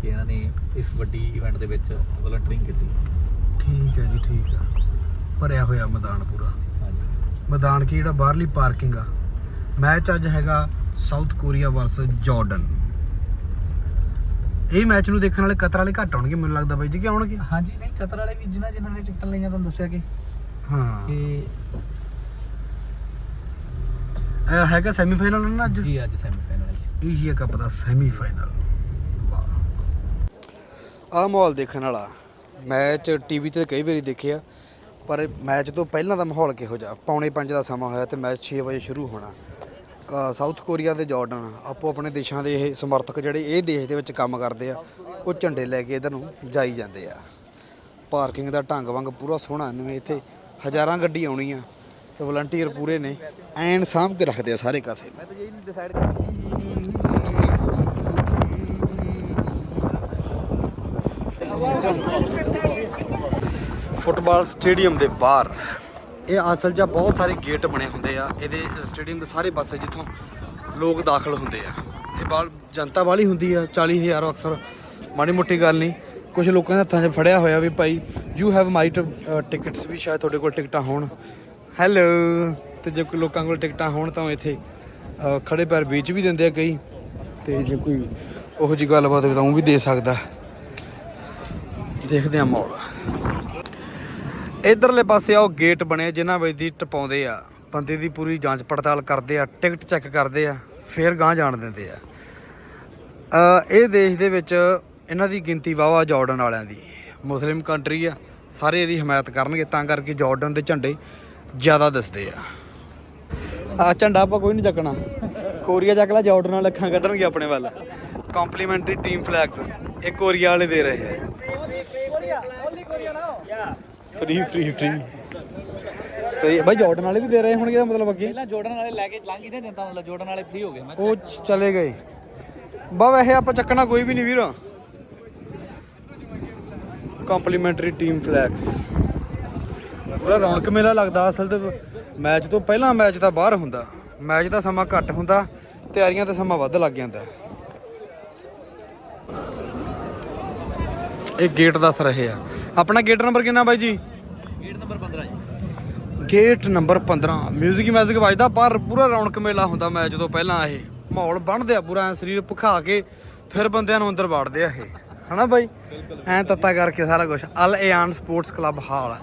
ਕਿ ਇਹਨਾਂ ਨੇ ਇਸ ਵੱਡੀ ਇਵੈਂਟ ਦੇ ਵਿੱਚ ਵਲੰਟੀਅਰਿੰਗ ਕੀਤੀ। ਠੀਕ ਹੈ ਜੀ ਠੀਕ ਆ। ਭਰਿਆ ਹੋਇਆ ਮੈਦਾਨ ਪੂਰਾ। ਹਾਂਜੀ। ਮੈਦਾਨ ਕੀ ਜਿਹੜਾ ਬਾਹਰਲੀ ਪਾਰਕਿੰਗ ਆ। ਮੈਚ ਅੱਜ ਹੈਗਾ ਸਾਊਥ ਕੋਰੀਆ ਵਰਸਸ ਜਾਰਡਨ। ਇਹ ਮੈਚ ਨੂੰ ਦੇਖਣ ਵਾਲੇ ਕਤਰ ਵਾਲੇ ਘੱਟ ਆਉਣਗੇ ਮੈਨੂੰ ਲੱਗਦਾ ਬਾਈ ਜੀ ਕਿ ਆਉਣਗੇ? ਹਾਂਜੀ ਨਹੀਂ ਕਤਰ ਵਾਲੇ ਵੀ ਜਿਨ੍ਹਾਂ ਜਿਨ੍ਹਾਂ ਨੇ ਟਿਕਟਾਂ ਲਈਆਂ ਤੁਹਾਨੂੰ ਦੱਸਿਆ ਕਿ। ਹਾਂ। ਕਿ ਇਹ ਹੈਗਾ ਸੈਮੀਫਾਈਨਲ ਨਾ ਅੱਜ? ਜੀ ਅੱਜ ਸੈਮੀਫਾਈਨਲ ਹੈ ਏਸ਼ੀਆ ਕੱਪ ਦਾ ਸੈਮੀਫਾਈਨਲ ਆ ਮਾਹੌਲ ਦੇਖਣ ਵਾਲਾ। ਮੈਚ ਟੀਵੀ ਤੇ ਕਈ ਵਾਰੀ ਦੇਖਿਆ ਪਰ ਮੈਚ ਤੋਂ ਪਹਿਲਾਂ ਦਾ ਮਾਹੌਲ ਕਿਹੋ ਜਿਹਾ? ਪੌਣੇ 5 ਦਾ ਸਮਾਂ ਹੋਇਆ ਤੇ ਮੈਚ 6 ਵਜੇ ਸ਼ੁਰੂ ਹੋਣਾ। ਸਾਊਥ ਕੋਰੀਆ ਤੇ ਜਾਰਡਨ ਆਪੋ ਆਪਣੇ ਦੇਸ਼ਾਂ ਦੇ ਇਹ ਸਮਰਥਕ ਜਿਹੜੇ ਇਹ ਦੇਸ਼ ਦੇ ਵਿੱਚ ਕੰਮ ਕਰਦੇ ਆ, ਉਹ ਝੰਡੇ ਲੈ ਕੇ ਇਧਰ ਨੂੰ ਜਾਈ ਜਾਂਦੇ ਆ। ਪਾਰਕਿੰਗ ਦਾ ਢੰਗ ਵੰਗ ਪੂਰਾ ਸੋਹਣਾ ਨਵੇਂ ਇੱਥੇ ਹਜ਼ਾਰਾਂ ਗੱਡੀ ਆਉਣੀ ਆ ਤੇ ਵਲੰਟੀਅਰ ਪੂਰੇ ਨੇ, ਐਨ ਸਾਂਭ ਕੇ ਰੱਖਦੇ ਆ ਸਾਰੇ ਕਾਸੇ ਮੈਂ ਤਾਂ ਇਹ ਨਹੀਂ ਡਿਸਾਈਡ ਫੁੱਟਬਾਲ ਸਟੇਡੀਅਮ ਦੇ ਬਾਹਰ ਇਹ ਅਸਲ 'ਚ ਬਹੁਤ ਸਾਰੇ ਗੇਟ ਬਣੇ ਹੁੰਦੇ ਆ ਇਹਦੇ ਸਟੇਡੀਅਮ ਦੇ ਸਾਰੇ ਪਾਸੇ ਜਿੱਥੋਂ ਲੋਕ ਦਾਖਲ ਹੁੰਦੇ ਆ। ਇਹ ਬਾਲ ਜਨਤਾ ਵਾਲੀ ਹੁੰਦੀ ਆ 40000 ਅਕਸਰ ਮਾੜੀ ਮੋਟੀ ਗੱਲ ਨਹੀਂ। ਕੁਝ ਲੋਕਾਂ ਦੇ ਹੱਥਾਂ 'ਚ ਫੜਿਆ ਹੋਇਆ ਵੀ ਭਾਈ ਯੂ ਹੈਵ ਮਾਈਟ ਟਿਕਟਸ ਵੀ ਸ਼ਾਇਦ ਤੁਹਾਡੇ ਕੋਲ ਟਿਕਟਾਂ ਹੋਣ। ਹੈਲੋ ਤੇ ਜੇ ਕੋਈ ਲੋਕਾਂ ਕੋਲ ਟਿਕਟਾਂ ਹੋਣ ਤਾਂ ਇੱਥੇ ਅ, ਖੜੇ ਪੈਰ ਵੇਚ ਵੀ ਦਿੰਦੇ ਆ ਕਈ। ਤੇ ਜੇ ਕੋਈ ਉਹੋ ਜਿਹੀ ਗੱਲਬਾਤ ਹੋਵੇ ਤਾਂ ਉਹ ਵੀ ਦੇ ਸਕਦਾ। ਦੇਖਦੇ ਆ ਮੌਲ ਇਧਰਲੇ ਪਾਸੇ ਆ ਉਹ ਗੇਟ ਬਣੇ ਜਿਨ੍ਹਾਂ ਵਿੱਚ ਦੀ ਟਪਾਉਂਦੇ ਆ। ਬੰਦੇ ਦੀ ਪੂਰੀ ਜਾਂਚ ਪੜਤਾਲ ਕਰਦੇ ਆ, ਟਿਕਟ ਚੈੱਕ ਕਰਦੇ ਆ, ਫਿਰ ਗਾਂ ਜਾਣ ਦਿੰਦੇ ਆ। ਇਹ ਦੇਸ਼ ਦੇ ਵਿੱਚ ਇਹਨਾਂ ਦੀ ਗਿਣਤੀ ਵਾਵਾ ਜਾਰਡਨ ਵਾਲਿਆਂ ਦੀ। ਮੁਸਲਿਮ ਕੰਟਰੀ ਆ, ਸਾਰੇ ਇਹਦੀ ਹਮਾਇਤ ਕਰਨਗੇ, ਤਾਂ ਕਰਕੇ ਜਾਰਡਨ ਦੇ ਝੰਡੇ ਜ਼ਿਆਦਾ ਦਿਸਦੇ ਆ। ਆ ਝੰਡਾ ਆਪਾਂ ਕੋਈ ਨਹੀਂ ਚੱਕਣਾ। ਕੋਰੀਆ ਚੱਕ ਲੈ, ਜਾਰਡਨ ਨਾਲ ਅੱਖਾਂ ਕੱਢਣਗੇ ਆਪਣੇ ਵੱਲ। ਕੰਪਲੀਮੈਂਟਰੀ ਟੀਮ ਫਲੈਕਸ, ਇਹ ਕੋਰੀਆ ਵਾਲੇ ਦੇ ਰਹੇ ਆ। Free free free. ਸਹੀ ਹੈ। ਬਾਈ ਜਾਰਡਨ ਵਾਲੇ ਵੀ ਦੇ ਰਹੇ ਹੋਣਗੇ ਇਹਦਾ ਮਤਲਬ ਅੱਗੇ? ਪਹਿਲਾਂ ਜੋੜਨ ਵਾਲੇ ਲੈ ਕੇ ਲੰਘ ਹੀ ਦਿੰਦਾ ਮਤਲਬ ਜੋੜਨ ਵਾਲੇ ਫ੍ਰੀ ਹੋ ਗਏ ਮੈਂ ਉਹ ਚ- ਚਲੇ ਗਏ। ਬਾ ਵੈਸੇ ਆਪਾਂ ਚੱਕਣਾ ਕੋਈ ਵੀ ਨਹੀਂ ਵੀਰ। ਕੰਪਲੀਮੈਂਟਰੀ ਟੀਮ ਫਲੈਗਸ ਪੂਰਾ ਰੌਣਕ ਮੇਲਾ ਲੱਗਦਾ ਅਸਲ ਤੇ ਮੈਚ ਤੋਂ ਪਹਿਲਾਂ ਮੈਚ ਤਾਂ ਬਾਹਰ ਹੁੰਦਾ। ਮੈਚ ਦਾ ਸਮਾਂ ਘੱਟ ਹੁੰਦਾ ਤਿਆਰੀਆਂ ਦਾ ਸਮਾਂ ਵੱਧ ਲੱਗ ਜਾਂਦਾ। ਇਹ ਗੇਟ ਦੱਸ ਰਹੇ ਆ। ਆਪਣਾ ਗੇਟ ਨੰਬਰ ਕਿੰਨਾ ਬਾਈ ਜੀ? ਗੇਟ ਨੰਬਰ 15 ਜੀ। ਗੇਟ ਨੰਬਰ 15 뮤직 ਮੈਜ਼ਿਕ ਵੱਜਦਾ ਪਰ ਪੂਰਾ ਰੌਣਕ ਮੇਲਾ ਹੁੰਦਾ ਮੈਚ ਤੋਂ ਪਹਿਲਾਂ ਇਹ ਮਾਹੌਲ ਬਣਦੇ ਆ ਪੂਰਾ ਸਰੀਰ ਭੁਖਾ ਕੇ ਫਿਰ ਬੰਦਿਆਂ ਨੂੰ ਅੰਦਰ ਵਾੜਦੇ ਆ ਇਹ। ਹਨਾ ਬਾਈ? ਐਂ ਤੱਤਾ ਕਰਕੇ ਸਾਰਾ ਕੁਝ ਅਲ ਏਆਨ ਸਪੋਰਟਸ ਕਲੱਬ ਹਾਲ।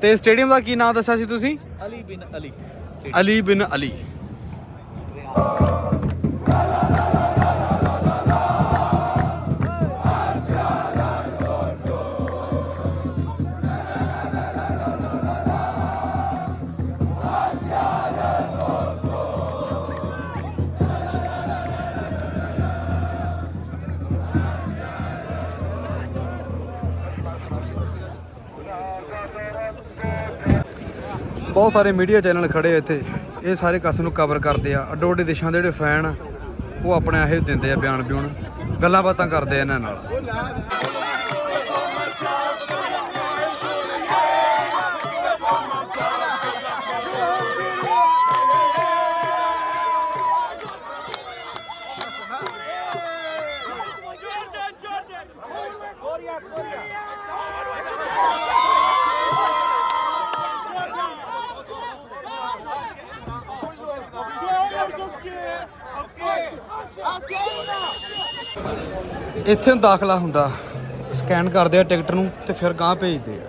ਤੇ ਸਟੇਡੀਅਮ ਦਾ ਕੀ ਨਾਮ ਦੱਸਿਆ ਸੀ ਤੁਸੀਂ? ਅਲੀ ਬਿਨ ਅਲੀ। ਅਲੀ ਬਿਨ ਅਲੀ। ਬਹੁਤ ਸਾਰੇ ਮੀਡੀਆ ਚੈਨਲ ਖੜੇ ਇੱਥੇ। ਇਹ ਸਾਰੇ ਕਸ ਨੂੰ ਕਵਰ ਕਰਦੇ ਆ। ਅੱਡੋ ਅੱਡੇ ਦੇਸ਼ਾਂ ਦੇ ਜਿਹੜੇ ਫੈਨ ਆ, ਉਹ ਆਪਣੇ ਇਹ ਦਿੰਦੇ ਆ ਬਿਆਨ ਬਿਉਣ ਗੱਲਾਂ ਬਾਤਾਂ ਕਰਦੇ ਆ ਇਹਨਾਂ ਨਾਲ। ਇੱਥੇ ਦਾਖਲਾ ਹੁੰਦਾ। ਸਕੈਨ ਕਰਦੇ ਆ ਟਿਕਟ ਨੂੰ ਤੇ ਫਿਰ ਗਾਂ ਭੇਜਦੇ ਆ।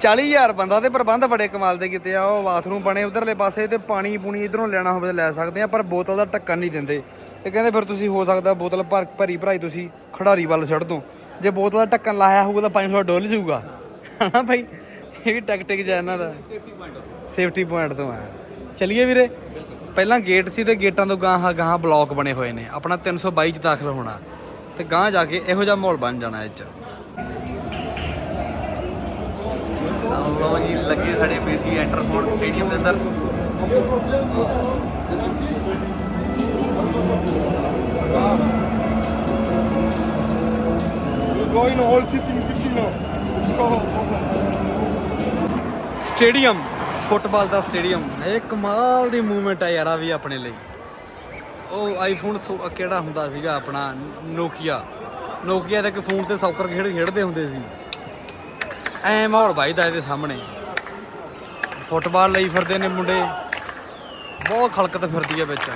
40000 ਬੰਦਾ ਤੇ ਪ੍ਰਬੰਧ ਬੜੇ ਕਮਾਲ ਦੇ ਕੀਤੇ ਆ। ਉਹ ਬਾਥਰੂਮ ਬਣੇ ਉਧਰਲੇ ਪਾਸੇ ਤੇ ਪਾਣੀ ਪੂਣੀ ਇਧਰੋਂ ਲੈਣਾ ਹੋਵੇ ਲੈ ਸਕਦੇ ਆ, ਪਰ ਬੋਤਲ ਦਾ ਢੱਕਣ ਨਹੀਂ ਦਿੰਦੇ। ਇਹ ਕਹਿੰਦੇ ਫਿਰ ਤੁਸੀਂ ਹੋ ਸਕਦਾ ਬੋਤਲ ਭਰ, ਭਰੀ ਭਰਾਈ ਤੁਸੀਂ ਖਿਡਾਰੀ ਵੱਲ ਛੱਡ ਦੋ। ਜੇ ਬੋਤਲ ਦਾ ਢੱਕਣ ਲਾਇਆ ਹੋਊਗਾ ਤਾਂ ਪਾਣੀ ਥੋੜਾ ਡੁੱਲ ਜਾਊਗਾ। ਹਨਾ ਭਾਈ ਇਹ ਵੀ ਟੈਕਟਿਕ ਜਿਹਾ ਇਹਨਾਂ ਦਾ। ਸੇਫਟੀ ਪੁਆਇੰਟ ਤੋਂ ਆ। ਚਲਿਏ ਵੀਰੇ। ਪਹਿਲਾਂ ਗੇਟ ਸੀ ਤੇ ਗੇਟਾਂ ਤੋਂ ਗਾਹਾਂ ਗਾਹਾਂ ਬਲੌਕ ਬਣੇ ਹੋਏ ਨੇ। ਆਪਣਾ 322 ਚ ਦਾਖਲ ਹੋਣਾ। ਤੇ ਗਾਂ ਜਾ ਕੇ ਇਹੋ ਜਿਹਾ ਮਾਹੌਲ ਬਣ ਜਾਣਾ ਇਹ ਚ। ਜੀ ਲੱਗੇ ਸਾਡੇ ਵੀਰ ਜੀ ਐਂਟਰ ਹੋਣ ਸਟੇਡੀਅਮ ਦੇ ਅੰਦਰ। Going all sitting, sitting now. Stadium football ਦਾ ਸਟੇਡੀਅਮ ਇਹ ਕਮਾਲ ਦੀ ਮੂਵਮੈਂਟ ਹੈ ਯਾਰ ਆ ਵੀ ਆਪਣੇ ਲਈ। ਉਹ ਆਈਫੋਨ ਸੋ- ਕਿਹੜਾ ਹੁੰਦਾ ਸੀਗਾ ਆਪਣਾ? ਨੋਕੀਆ ਨੋਕੀਆ ਦਾ ਇੱਕ ਫੋਨ ਤੇ ਸੌਕਰ ਖੇਡ ਖੇਡਦੇ ਹੁੰਦੇ ਸੀ। ਐ ਮਾਹੌਲ ਵੱਜਦਾ ਇਹਦੇ ਸਾਹਮਣੇ। ਫੁੱਟਬਾਲ ਲਈ ਫਿਰਦੇ ਨੇ ਮੁੰਡੇ। ਬਹੁਤ ਖਲਕਤ ਫਿਰਦੀ ਹੈ ਵਿੱਚ।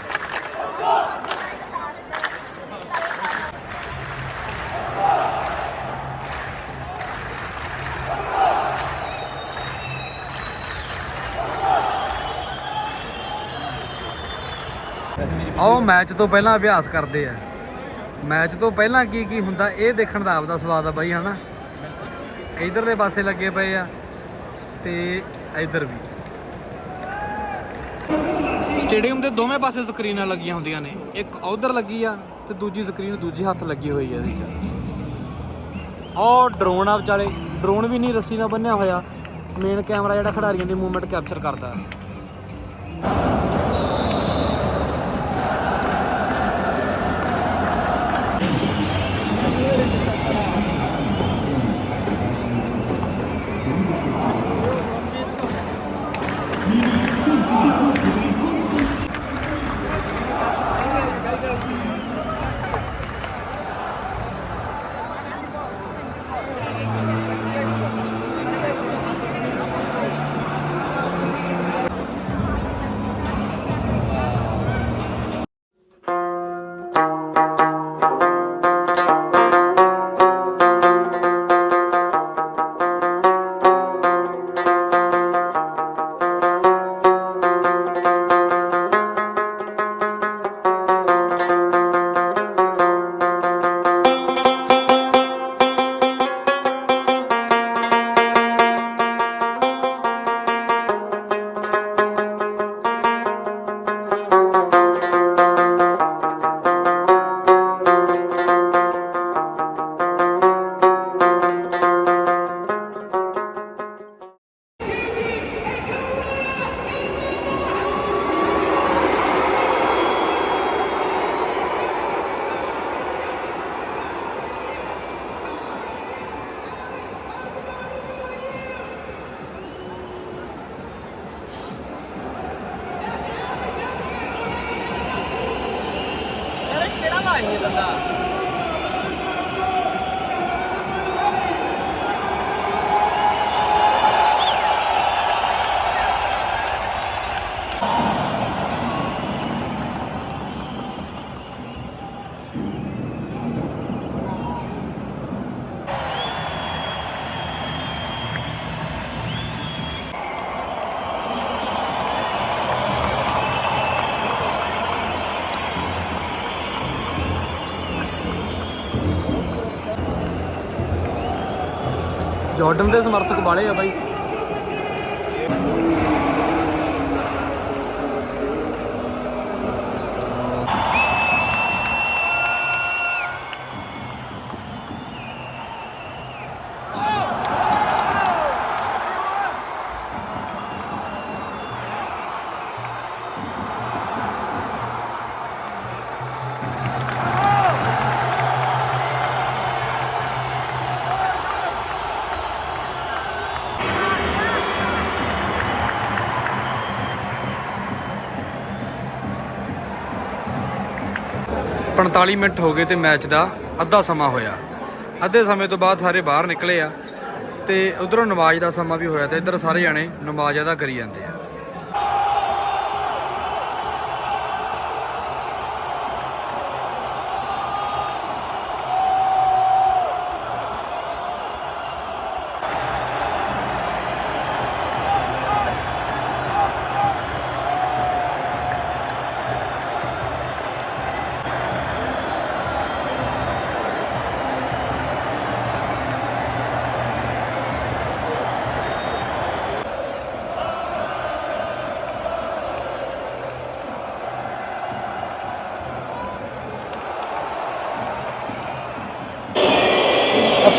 ਆਓ ਮੈਚ ਤੋਂ ਪਹਿਲਾਂ ਅਭਿਆਸ ਕਰਦੇ ਆ। ਮੈਚ ਤੋਂ ਪਹਿਲਾਂ ਕੀ ਕੀ ਹੁੰਦਾ, ਇਹ ਦੇਖਣ ਦਾ ਆਪਦਾ ਸਵਾਦ ਆ ਬਾਈ, ਹਨਾ? ਇਧਰਲੇ ਪਾਸੇ ਲੱਗੇ ਪਏ ਆ ਤੇ ਇਧਰ ਵੀ। ਸਟੇਡੀਅਮ ਦੇ ਦੋਵੇਂ ਪਾਸੇ ਸਕਰੀਨਾਂ ਲੱਗੀਆਂ ਹੁੰਦੀਆਂ ਨੇ। ਇੱਕ ਉਧਰ ਲੱਗੀ ਆ ਤੇ ਦੂਜੀ ਸਕਰੀਨ ਦੂਜੇ ਹੱਥ ਲੱਗੀ ਹੋਈ ਆ ਇਹਦੇ 'ਚ ਉਹ ਡਰੋਨ ਆ ਵਿਚਾਲੇ। ਡਰੋਨ ਵੀ ਨਹੀਂ, ਰੱਸੀ ਨਾਲ ਬੰਨਿਆ ਹੋਇਆ। ਮੇਨ ਕੈਮਰਾ ਜਿਹੜਾ ਖਿਡਾਰੀਆਂ ਦੀ ਮੂਵਮੈਂਟ ਕੈਪਚਰ ਕਰਦਾ। なんだ ਜਾਰਡਨ ਦੇ ਸਮਰਥਕ ਵਾਲੇ ਆ ਬਾਈ। ਪੰਤਾਲੀ ਮਿੰਟ ਹੋ ਗਏ ਤੇ ਮੈਚ ਦਾ ਅੱਧਾ ਸਮਾਂ ਹੋਇਆ। ਅੱਧੇ ਸਮੇਂ ਤੋਂ ਬਾਅਦ ਸਾਰੇ ਬਾਹਰ ਨਿਕਲੇ ਆ ਤੇ ਉਧਰੋਂ ਨਮਾਜ਼ ਦਾ ਸਮਾਂ ਵੀ ਹੋਇਆ ਤੇ ਇੱਧਰ ਸਾਰੇ ਜਾਣੇ ਨਮਾਜ਼ ਅਦਾ ਕਰੀ ਜਾਂਦੇ।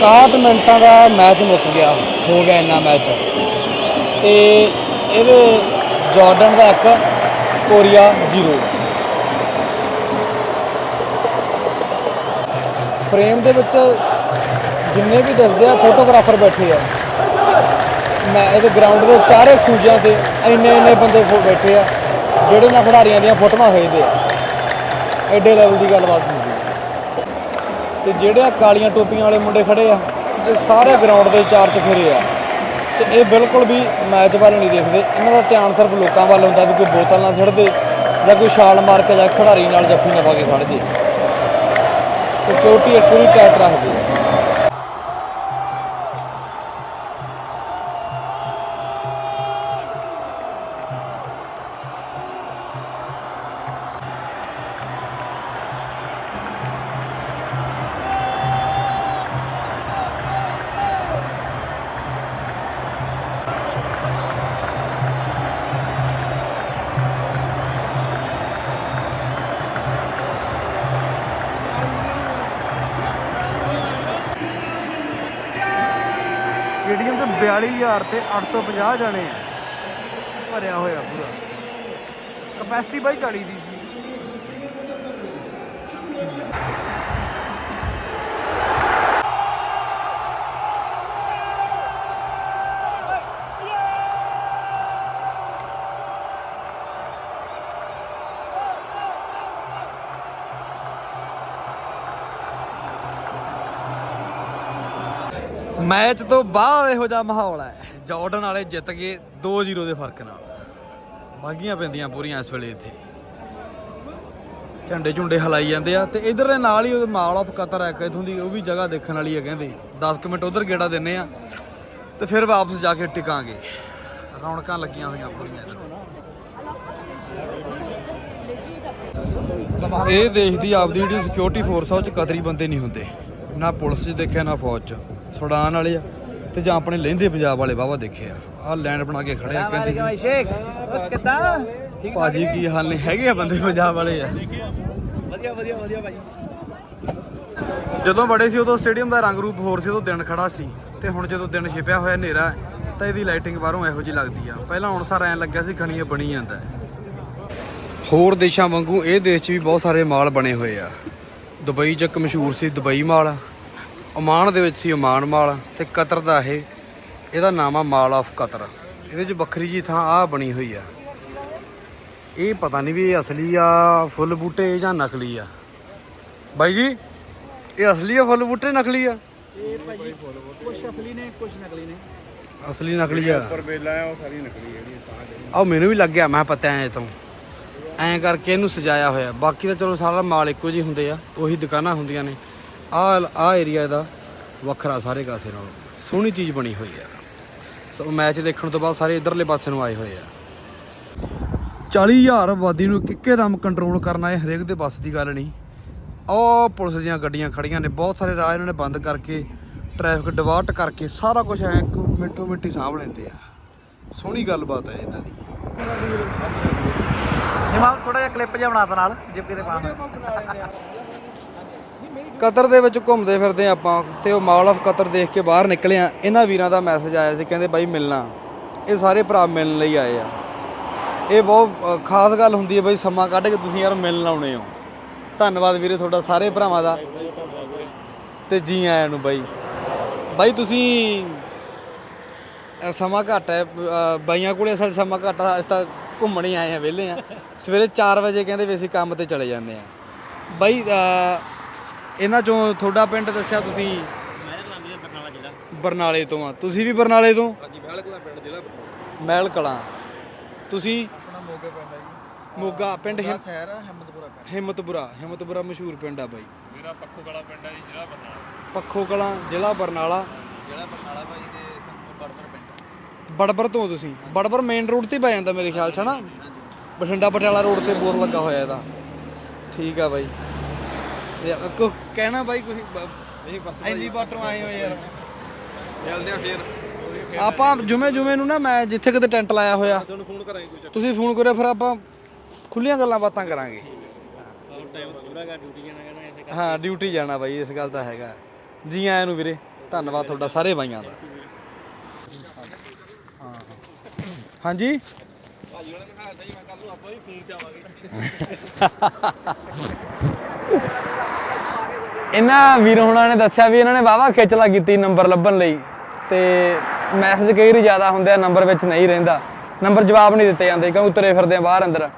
ਆ ਇਕਾਹਠ ਮਿੰਟਾਂ ਦਾ ਮੈਚ ਮੁੱਕ ਗਿਆ, ਹੋ ਗਿਆ ਇੰਨਾ ਮੈਚ। ਤੇ ਇਹਦੇ ਜਾਰਡਨ ਦਾ ਇੱਕ, ਕੋਰੀਆ ਜ਼ੀਰੋ। ਫਰੇਮ ਦੇ ਵਿੱਚ ਜਿੰਨੇ ਵੀ ਦੱਸਦੇ ਆ, ਫੋਟੋਗ੍ਰਾਫਰ ਬੈਠੇ ਆ। ਮੈਂ ਇਹਦੇ ਗਰਾਊਂਡ ਦੇ ਚਾਰੇ ਖੂਜਿਆਂ ਤੇ ਇੰਨੇ ਇੰਨੇ ਬੰਦੇ ਫੋ- ਬੈਠੇ ਆ, ਜਿਹੜੇ ਨਾ ਖਿਡਾਰੀਆਂ ਦੀਆਂ ਫੋਟੋਆਂ ਖਿੱਚਦੇ ਆ। ਐਡੇ ਲੈਵਲ ਦੀ ਗੱਲਬਾਤ ਤੇ ਜਿਹੜੇ ਆ ਕਾਲੀਆਂ ਟੋਪੀਆਂ ਵਾਲੇ ਮੁੰਡੇ ਖੜੇ ਆ, ਇਹ ਸਾਰੇ ਗਰਾਊਂਡ ਦੇ ਚਾਰ ਚਫੇਰੇ ਆ। ਤੇ ਇਹ ਬਿਲਕੁਲ ਵੀ ਮੈਚ ਵੱਲ ਨਹੀਂ ਦੇਖਦੇ। ਇਹਨਾਂ ਦਾ ਧਿਆਨ ਸਿਰਫ ਲੋਕਾਂ ਵੱਲ ਹੁੰਦਾ ਵੀ ਕੋਈ ਬੋਤਲ ਨਾ ਛੱਡਦੇ ਜਾਂ ਕੋਈ ਛਾਲ ਮਾਰ ਕੇ ਜਾਂ ਖਿਡਾਰੀ ਨਾਲ ਜੱਫੀ ਨਾ ਪਾ ਕੇ ਖੜ ਜੇ। ਸਿਕਿਉਰਿਟੀ ਪੂਰੀ ਟਾਈਟ ਰੱਖਦੇ 40000 ਤੇ 850 ਜਾਣੇ ਆ। ਭਰਿਆ ਹੋਇਆ ਪੂਰਾ। ਕਪੈਸਿਟੀ ਬਾਈ 40 ਦੀ ਸੀ। ਮੈਚ ਤੋਂ ਬਾਅਦ ਇਹੋ ਜਿਹਾ ਮਾਹੌਲ ਹੈ। ਜਾਰਡਨ ਵਾਲੇ ਜਿੱਤ ਗਏ 2-0 ਦੇ ਫ਼ਰਕ ਨਾਲ। ਬਾਗੀਆਂ ਪੈਂਦੀਆਂ ਪੂਰੀਆਂ ਇਸ ਵੇਲੇ ਇੱਥੇ। ਝੰਡੇ ਝੁੰਡੇ ਹਲਾਈ ਜਾਂਦੇ ਆ ਤੇ ਇਧਰ ਦੇ ਨਾਲ ਹੀ ਉਹ ਮਾਲ ਆਫ ਕਤਰ ਹੈ, ਇੱਕ ਇਥੋਂ ਦੀ ਉਹ ਵੀ ਜਗ੍ਹਾ ਦੇਖਣ ਵਾਲੀ ਹੈ ਕਹਿੰਦੇ। 10 ਕੁ ਮਿੰਟ ਉਧਰ ਗੇੜਾ ਦਿੰਨੇ ਆ ਤੇ ਫਿਰ ਵਾਪਸ ਜਾ ਕੇ ਟਿਕਾਂਗੇ। ਰੌਣਕਾਂ ਲੱਗੀਆਂ ਹੋਈਆਂ ਪੂਰੀਆਂ ਇਹ ਦੇਸ਼ ਦੀ ਆਪਦੀ ਜਿਹੜੀ ਸਿਕਿਉਰਿਟੀ ਫੋਰਸ ਆ, ਉਹ ਚ ਕਤਰੀ ਬੰਦੇ ਨਹੀਂ ਹੁੰਦੇ। ਨਾ ਪੁਲਿਸ 'ਚ ਦੇਖਿਆ, ਨਾ ਫੌਜ 'ਚ। ਸੁਡਾਨ ਵਾਲੇ ਆ ਤੇ ਜਾਂ ਆਪਣੇ ਲਹਿੰਦੇ ਪੰਜਾਬ ਵਾਲੇ ਵਾਵਾ ਦੇਖੇ ਆ। ਆਹ ਲੈਂਡ ਬਣਾ ਕੇ ਖੜੇ ਆ ਕਹਿੰਦੇ ਸ਼ੇਖ? ਕਿੱਦਾਂ? ਭਾਜੀ ਕੀ ਹਾਲ ਨੇ? ਹੈਗੇ ਆ ਬੰਦੇ ਪੰਜਾਬ ਵਾਲੇ ਆ। ਵਧੀਆ ਵਧੀਆ ਵਧੀਆ ਭਾਈ। ਜਦੋਂ ਬੜੇ ਸੀ ਉਦੋਂ ਸਟੇਡੀਅਮ ਦਾ ਰੰਗ ਰੂਪ ਹੋਰ ਸੀ ਉਦੋਂ ਦਿਨ ਖੜਾ ਸੀ। ਤੇ ਹੁਣ ਜਦੋਂ ਦਿਨ ਛਿਪਿਆ ਹੋਇਆ ਹਨੇਰਾ ਤਾਂ ਇਹਦੀ ਲਾਈਟਿੰਗ ਬਾਹਰੋਂ ਇਹੋ ਜਿਹੀ ਲੱਗਦੀ ਆ। ਪਹਿਲਾਂ ਹੁਣ ਸਾਰ ਐਂ ਲੱਗਿਆ ਸੀ ਖਣੀਏ ਬਣੀ ਜਾਂਦਾ। ਹੋਰ ਦੇਸ਼ਾਂ ਵਾਂਗੂ ਇਹ ਦੇਸ਼ 'ਚ ਵੀ ਬਹੁਤ ਸਾਰੇ ਮਾਲ ਬਣੇ ਹੋਏ ਆ। ਦੁਬਈ 'ਚ ਇੱਕ ਮਸ਼ਹੂਰ ਸੀ ਦੁਬਈ ਮਾਲ। ਓਮਾਨ ਦੇ ਵਿੱਚ ਸੀ ਓਮਾਨ ਮਾਲ ਤੇ ਕਤਰ ਦਾ ਇਹ ਇਹਦਾ ਨਾਮ ਆ ਮਾਲ ਆਫ ਕਤਰ। ਇਹਦੇ 'ਚ ਵੱਖਰੀ ਜੀ ਥਾਂ ਆ ਬਣੀ ਹੋਈ ਆ। ਇਹ ਪਤਾ ਨਹੀਂ ਵੀ ਇਹ ਅਸਲੀ ਆ ਫੁੱਲ ਬੂਟੇ ਜਾਂ ਨਕਲੀ ਆ। ਬਾਈ ਜੀ ਇਹ ਅਸਲੀ ਆ ਫੁੱਲ ਬੂਟੇ ਨਕਲੀ ਆ? ਕੁਝ ਅਸਲੀ ਨੇ ਕੁਝ ਨਕਲੀ ਨੇ। ਅਸਲੀ ਨਕਲੀ ਆ। ਪਰ ਬੇਲਾ ਆ ਉਹ ਸਾਰੀ ਨਕਲੀ ਜਿਹੜੀ ਤਾਂ ਆਹ ਮੈਨੂੰ ਵੀ ਲੱਗ ਗਿਆ ਮੈਂ ਪਤਾ ਐ ਤੋਂ। ਐਂ ਕਰਕੇ ਇਹਨੂੰ ਸਜਾਇਆ ਹੋਇਆ। ਬਾਕੀ ਤਾਂ ਚਲੋ ਸਾਰਾ ਮਾਲ ਇੱਕੋ ਜਿਹੇ ਹੁੰਦੇ ਆ ਉਹੀ ਦੁਕਾਨਾਂ ਹੁੰਦੀਆਂ ਨੇ। ਆਹ ਆਹ ਏਰੀਆ ਇਹਦਾ ਵੱਖਰਾ ਸਾਰੇ ਕਾਸੇ ਨਾਲੋਂ। ਸੋਹਣੀ ਚੀਜ਼ ਬਣੀ ਹੋਈ ਆ ਸੋ ਮੈਚ ਦੇਖਣ ਤੋਂ ਬਾਅਦ ਸਾਰੇ ਇਧਰਲੇ ਪਾਸੇ ਨੂੰ ਆਏ ਹੋਏ ਆ। 40000 ਆਬਾਦੀ ਨੂੰ ਕਿੱਕੇ ਦਮ ਕੰਟਰੋਲ ਕਰਨਾ ਇਹ ਹਰੇਕ ਦੇ ਬਸ ਦੀ ਗੱਲ ਨਹੀਂ। ਉਹ ਪੁਲਿਸ ਦੀਆਂ ਗੱਡੀਆਂ ਖੜੀਆਂ ਨੇ, ਬਹੁਤ ਸਾਰੇ ਰਾਹ ਇਹਨਾਂ ਨੇ ਬੰਦ ਕਰਕੇ ਟ੍ਰੈਫਿਕ ਡਿਵਰਟ ਕਰਕੇ ਸਾਰਾ ਕੁਝ ਐ ਮਿੰਟੋ ਮਿੰਟੀ ਸਾਂਭ ਲੈਂਦੇ ਆ। ਸੋਹਣੀ ਗੱਲਬਾਤ ਹੈ ਇਹਨਾਂ ਦੀ। ਨਿਮਾ ਥੋੜਾ ਜਿਹਾ ਕਲਿੱਪ ਜਿਹਾ ਬਣਾ ਤਾ ਨਾਲ, ਜੇ ਕਿਤੇ ਪਾਣਾ ਕਤਰ ਦੇ ਵਿੱਚ ਘੁੰਮਦੇ ਫਿਰਦੇ ਆਪਾਂ ਤੇ ਉਹ ਮਾਲ ਆਫ ਕਤਰ ਦੇਖ ਕੇ ਬਾਹਰ ਨਿਕਲੇ ਆ ਇਹਨਾਂ ਵੀਰਾਂ ਦਾ ਮੈਸੇਜ ਆਇਆ ਸੀ, ਕਹਿੰਦੇ ਬਾਈ ਮਿਲਣਾ। ਇਹ ਸਾਰੇ ਭਰਾ ਮਿਲਣ ਲਈ ਆਏ ਆ। ਇਹ ਬਹੁਤ ਖਾਸ ਗੱਲ ਹੁੰਦੀ ਹੈ ਬਾਈ, ਸਮਾਂ ਕੱਢ ਕੇ ਤੁਸੀਂ ਯਾਰ ਮਿਲਣ ਆਉਣੇ ਹੋ। ਧੰਨਵਾਦ ਵੀਰੇ ਤੁਹਾਡਾ ਸਾਰੇ ਭਰਾਵਾਂ ਦਾ। ਤੇ ਜੀ ਆਇਆਂ ਨੂੰ ਬਾਈ। ਬਾਈ ਤੁਸੀਂ ਸਮਾਂ ਘੱਟ ਹੈ। ਬਾਈਆਂ ਕੋਲੇ ਅਸਲ ਸਮਾਂ ਘੱਟ ਆ, ਅਸੀਂ ਤਾਂ ਘੁੰਮਣ ਹੀ ਆਏ ਆ ਵਿਹਲੇ ਆ ਸਵੇਰੇ 4 ਵਜੇ ਕਹਿੰਦੇ ਵੀ ਅਸੀਂ ਕੰਮ ਤੇ ਚਲੇ ਜਾਂਦੇ ਆ ਬਾਈ ਇਹਨਾਂ ਚੋਂ ਤੁਹਾਡਾ ਪਿੰਡ ਦੱਸਿਆ ਤੁਸੀਂ? ਮੈਂ ਬਰਨਾਲਾ ਜ਼ਿਲ੍ਹਾ। ਬਰਨਾਲੇ ਤੋਂ ਆ। ਤੁਸੀਂ ਵੀ ਬਰਨਾਲੇ ਤੋਂ? ਹਾਂਜੀ ਮਹਿਲ ਕਲਾਂ ਪਿੰਡ ਜ਼ਿਲ੍ਹਾ ਮਹਿਲ ਕਲਾਂ ਤੁਸੀਂ? ਆਪਣਾ ਮੋਗੇ ਪਿੰਡ ਹੈ ਮੋਗਾ ਪਿੰਡ ਸ਼ਹਿਰ ਆ ਹਿੰਮਤਪੁਰਾ ਪਿੰਡ। ਹਿੰਮਤਪੁਰਾ ਹਿੰਮਤਪੁਰਾ ਮਸ਼ਹੂਰ ਪਿੰਡ ਆ ਬਾਈ। ਮੇਰਾ ਪੱਖੋ ਕਲਾਂ ਪਿੰਡ ਹੈ ਜੀ ਜ਼ਿਲ੍ਹਾ ਬਰਨਾਲਾ। ਪੱਖੋ ਕਲਾਂ ਜ਼ਿਲ੍ਹਾ ਬਰਨਾਲਾ। ਜਿਹੜਾ ਬਰਨਾਲਾ ਭਾਈ ਦੇ ਬੜਬਰ ਪਿੰਡ ਬੜਬਰ ਤੋਂ ਤੁਸੀਂ? ਬੜਬਰ ਮੇਨ ਰੋਡ ਤੇ ਹੀ ਪੈ ਜਾਂਦਾ ਮੇਰੇ ਖਿਆਲ ਚ ਹਨਾ? ਬਠਿੰਡਾ ਪਟਿਆਲਾ ਰੋਡ ਤੇ ਬੋਰ ਲੱਗਾ ਹੋਇਆ ਇਹਦਾ। ਠੀਕ ਆ ਬਾਈ। ਯਾਰ ਕੋ ਕਹਿਣਾ ਬਾਈ ਕੁਝ ਨਹੀਂ ਬਸ ਇੰਨੀ ਬਾਟੋਂ ਆਏ ਹੋ ਯਾਰ। ਮਿਲਦੇ ਆ ਫੇਰ। ਆਪਾਂ ਜੁਮੇ ਜੁਮੇ ਨੂੰ ਨਾ ਮੈਂ ਜਿੱਥੇ ਕਿਤੇ ਟੈਂਟ ਲਾਇਆ ਹੋਇਆ ਤੁਹਾਨੂੰ ਫੋਨ ਕਰਾਂਗੇ ਕੋਈ ਤੁਸੀਂ ਫੋਨ ਕਰਿਓ ਫਿਰ ਆਪਾਂ ਖੁੱਲੀਆਂ ਗੱਲਾਂ ਬਾਤਾਂ ਕਰਾਂਗੇ। ਟਾਈਮ ਪੂਰਾ ਕਰ ਡਿਊਟੀ ਜਾਣਾ ਕਹਿੰਦਾ ਐਸੇ ਹਾਂ ਡਿਊਟੀ ਜਾਣਾ ਬਾਈ ਇਸ ਗੱਲ ਤਾਂ ਹੈਗਾ। ਜੀ ਆਇਆਂ ਨੂੰ ਵੀਰੇ ਧੰਨਵਾਦ ਤੁਹਾਡਾ ਸਾਰੇ ਬਾਈਆਂ ਦਾ। ਹਾਂ। ਹਾਂਜੀ? ਭਾਜੀ ਉਹਨੇ ਦਿਖਾਇਆ ਤਾ ਜੀ ਮੈਂ ਕੱਲ ਨੂੰ ਆਪਾਂ ਵੀ ਫੋਨ ਚ ਆਵਾਂਗੇ ਇਹਨਾਂ ਵੀਰ ਹੁਣਾਂ ਨੇ ਦੱਸਿਆ ਵੀ ਇਹਨਾਂ ਨੇ ਵਾਵਾ ਖੇਚਲਾ ਕੀਤੀ ਨੰਬਰ ਲੱਭਣ ਲਈ ਤੇ ਮੈਸੇਜ ਕਈ ਵਾਰੀ ਜ਼ਿਆਦਾ ਹੁੰਦੇ ਆ ਨੰਬਰ ਵਿੱਚ ਨਹੀਂ ਰਹਿੰਦਾ। ਨੰਬਰ ਜਵਾਬ ਨਹੀਂ ਦਿੱਤੇ ਜਾਂਦੇ ਕਿਉਂਕਿ ਤੁਰੇ ਫਿਰਦੇ ਆ ਬਾਹਰ ਅੰਦਰ।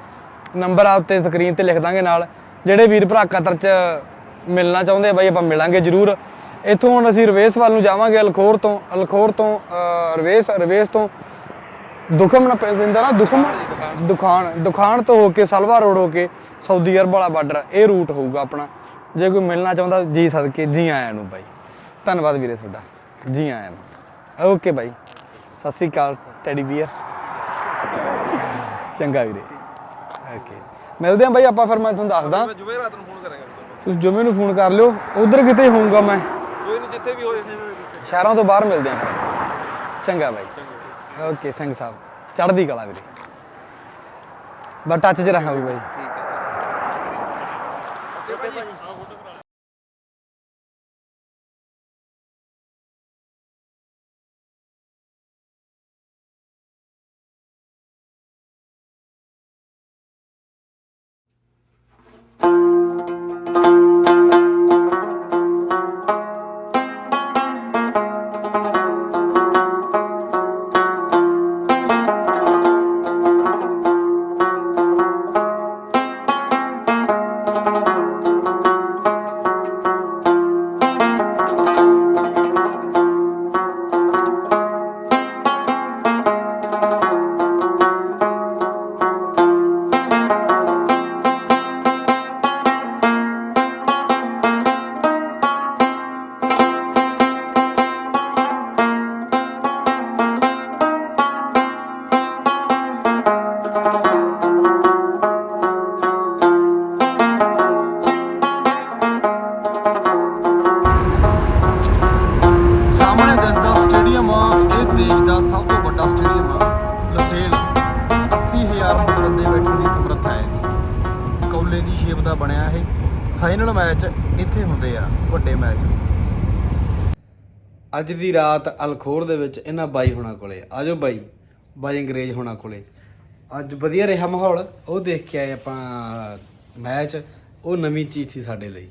ਨੰਬਰ ਆ ਉੱਤੇ ਸਕਰੀਨ ਤੇ ਲਿਖ ਦਾਂਗੇ ਨਾਲ। ਜਿਹੜੇ ਵੀਰ ਭਰਾ ਕਤਰ ਚ ਮਿਲਣਾ ਚਾਹੁੰਦੇ ਆ ਬਾਈ ਆਪਾਂ ਮਿਲਾਂਗੇ ਜ਼ਰੂਰ। ਇੱਥੋਂ ਹੁਣ ਅਸੀਂ ਰਵੇਸ ਵੱਲ ਨੂੰ ਜਾਵਾਂਗੇ ਅਲਖੋਰ ਤੋਂ ਅਲਖੋਰ ਤੋਂ ਅਹ, ਰਵੇਸ ਰਵੇਸ ਤੋਂ। ਦੁਖਮ ਨਾ ਪੈਂਦਾ ਨਾ ਦੁਖਮ। ਦੁਖਾਨ ਦੁਖਾਨ ਤੋਂ ਹੋ ਕੇ ਸਲਵਾ ਰੋਡ ਹੋ ਕੇ ਸਾਊਦੀ ਅਰਬ ਵਾਲਾ ਬਾਰਡਰ ਇਹ ਰੂਟ ਹੋਊਗਾ ਆਪਣਾ। ਜੇ ਕੋਈ ਮਿਲਣਾ ਚਾਹੁੰਦਾ ਜੀ ਸਦਕੇ ਜੀ ਆਇਆਂ ਨੂੰ ਬਾਈ। ਧੰਨਵਾਦ ਵੀਰੇ ਤੁਹਾਡਾ। ਜੀ ਆਇਆਂ ਨੂੰ। Okay bye. ਸਤਿ ਸ੍ਰੀ ਅਕਾਲ ਟੈਡੀ ਬੀਅਰ। ਚੰਗਾ ਵੀਰੇ। ਓਕੇ। ਮਿਲਦੇ ਆਂ ਬਾਈ ਆਪਾਂ ਫਿਰ ਮੈਂ ਤੁਹਾਨੂੰ ਦੱਸਦਾ। ਮੈਂ ਜੁਮੇ ਰਾਤ ਨੂੰ ਫੋਨ ਕਰਾਂਗਾ ਤੁਸੀਂ ਜੁਮੇ ਨੂੰ ਫੋਨ ਕਰ ਲਿਓ। ਉਧਰ ਕਿਤੇ ਹੋਊਗਾ ਮੈਂ। ਕੋਈ ਨਹੀਂ ਜਿੱਥੇ ਵੀ ਹੋਏ ਸ਼ਹਿਰਾਂ ਤੋਂ ਬਾਹਰ ਮਿਲਦੇ ਆਂ ਚੰਗਾ ਬਾਈ। ਓਕੇ ਸਿੰਘ ਸਾਹਿਬ ਚੜ੍ਹਦੀ ਕਲਾ ਵੀਰੇ ਬਸ ਟੱਚ 'ਚ ਰਹਾਂਗੇ ਬਾਈ ਅੱਜ ਦੀ ਰਾਤ ਅਲਖੋਰ ਦੇ ਵਿੱਚ ਇਹਨਾਂ ਬਾਈ ਹੋਣਾ ਕੋਲੇ ਆਜੋ ਬਾਈ ਬਾਈ ਅੰਗਰੇਜ਼ ਹੋਣਾ ਕੋਲੇ। ਅੱਜ ਵਧੀਆ ਰਿਹਾ ਮਾਹੌਲ ਉਹ ਦੇਖ ਕੇ ਆਏ ਆਪਾਂ ਮੈਚ ਉਹ ਨਵੀਂ ਚੀਜ਼ ਸੀ ਸਾਡੇ ਲਈ।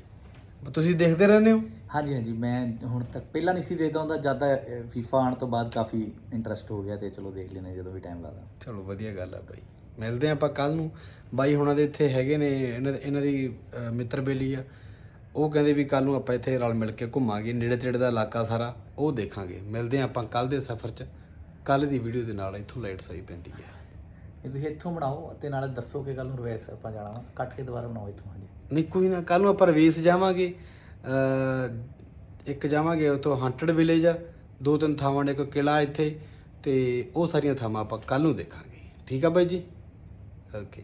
ਤੁਸੀਂ ਦੇਖਦੇ ਰਹਿੰਦੇ ਹੋ? ਹਾਂਜੀ ਹਾਂਜੀ ਮੈਂ ਹੁਣ ਤੱਕ ਪਹਿਲਾਂ ਨਹੀਂ ਸੀ ਦੇਖਦਾ ਹੁੰਦਾ ਜਦ ਫੀਫਾ ਆਉਣ ਤੋਂ ਬਾਅਦ ਕਾਫੀ ਇੰਟਰਸਟ ਹੋ ਗਿਆ ਤੇ ਚਲੋ ਦੇਖ ਲੈਨੇ ਜਦੋਂ ਵੀ ਟਾਈਮ ਲੱਗਦਾ। ਚਲੋ ਵਧੀਆ ਗੱਲ ਆ ਬਾਈ। ਮਿਲਦੇ ਆਪਾਂ ਕੱਲ ਨੂੰ। ਬਾਈ ਹੁਣਾਂ ਦੇ ਇੱਥੇ ਹੈਗੇ ਨੇ ਇਹਨਾਂ ਦੇ- ਮਿੱਤਰ ਬੇਲੀ ਆ। ਉਹ ਕਹਿੰਦੇ ਵੀ ਕੱਲ ਨੂੰ ਆਪਾਂ ਇੱਥੇ ਰਲ ਮਿਲ ਕੇ ਘੁੰਮਾਂਗੇ ਨੇੜੇ ਤੇੜੇ ਦਾ ਇਲਾਕਾ ਸਾਰਾ ਉਹ ਦੇਖਾਂਗੇ। ਮਿਲਦੇ ਆਪਾਂ ਕੱਲ ਦੇ ਸਫ਼ਰ 'ਚ। ਕੱਲ ਦੀ ਵੀਡੀਓ ਦੇ ਨਾਲ ਇੱਥੋਂ ਲਾਈਟ ਸਹੀ ਪੈਂਦੀ ਹੈ। ਇਹ ਤੁਸੀਂ ਇੱਥੋਂ ਬਣਾਓ ਤੇ ਨਾਲੇ ਦੱਸੋ ਕਿ ਕੱਲ ਨੂੰ ਰਵੇਸ ਆਪਾਂ ਜਾਣਾ ਵਾ। ਕੱਟ ਕੇ ਦੁਬਾਰਾ ਬਣਾਓ ਇੱਥੋਂ ਹਾਂਜੀ। ਨਹੀਂ ਕੋਈ ਨਾ ਕੱਲ ਨੂੰ ਆਪਾਂ ਰਵੇਸ ਜਾਵਾਂਗੇ। ਇੱਕ ਜਾਵਾਂਗੇ ਉਥੋਂ ਹੰਟਡ ਵਿਲੇਜ ਆ ਦੋ ਤਿੰਨ ਥਾਵਾਂ ਨੇ ਇੱਕ ਕਿਲਾ ਇੱਥੇ ਤੇ ਉਹ ਸਾਰੀਆਂ ਥਾਵਾਂ ਆਪਾਂ ਕੱਲ ਨੂੰ ਦੇਖਾਂਗੇ। ਠੀਕ ਆ ਬਾਈ ਜੀ? ਓਕੇ।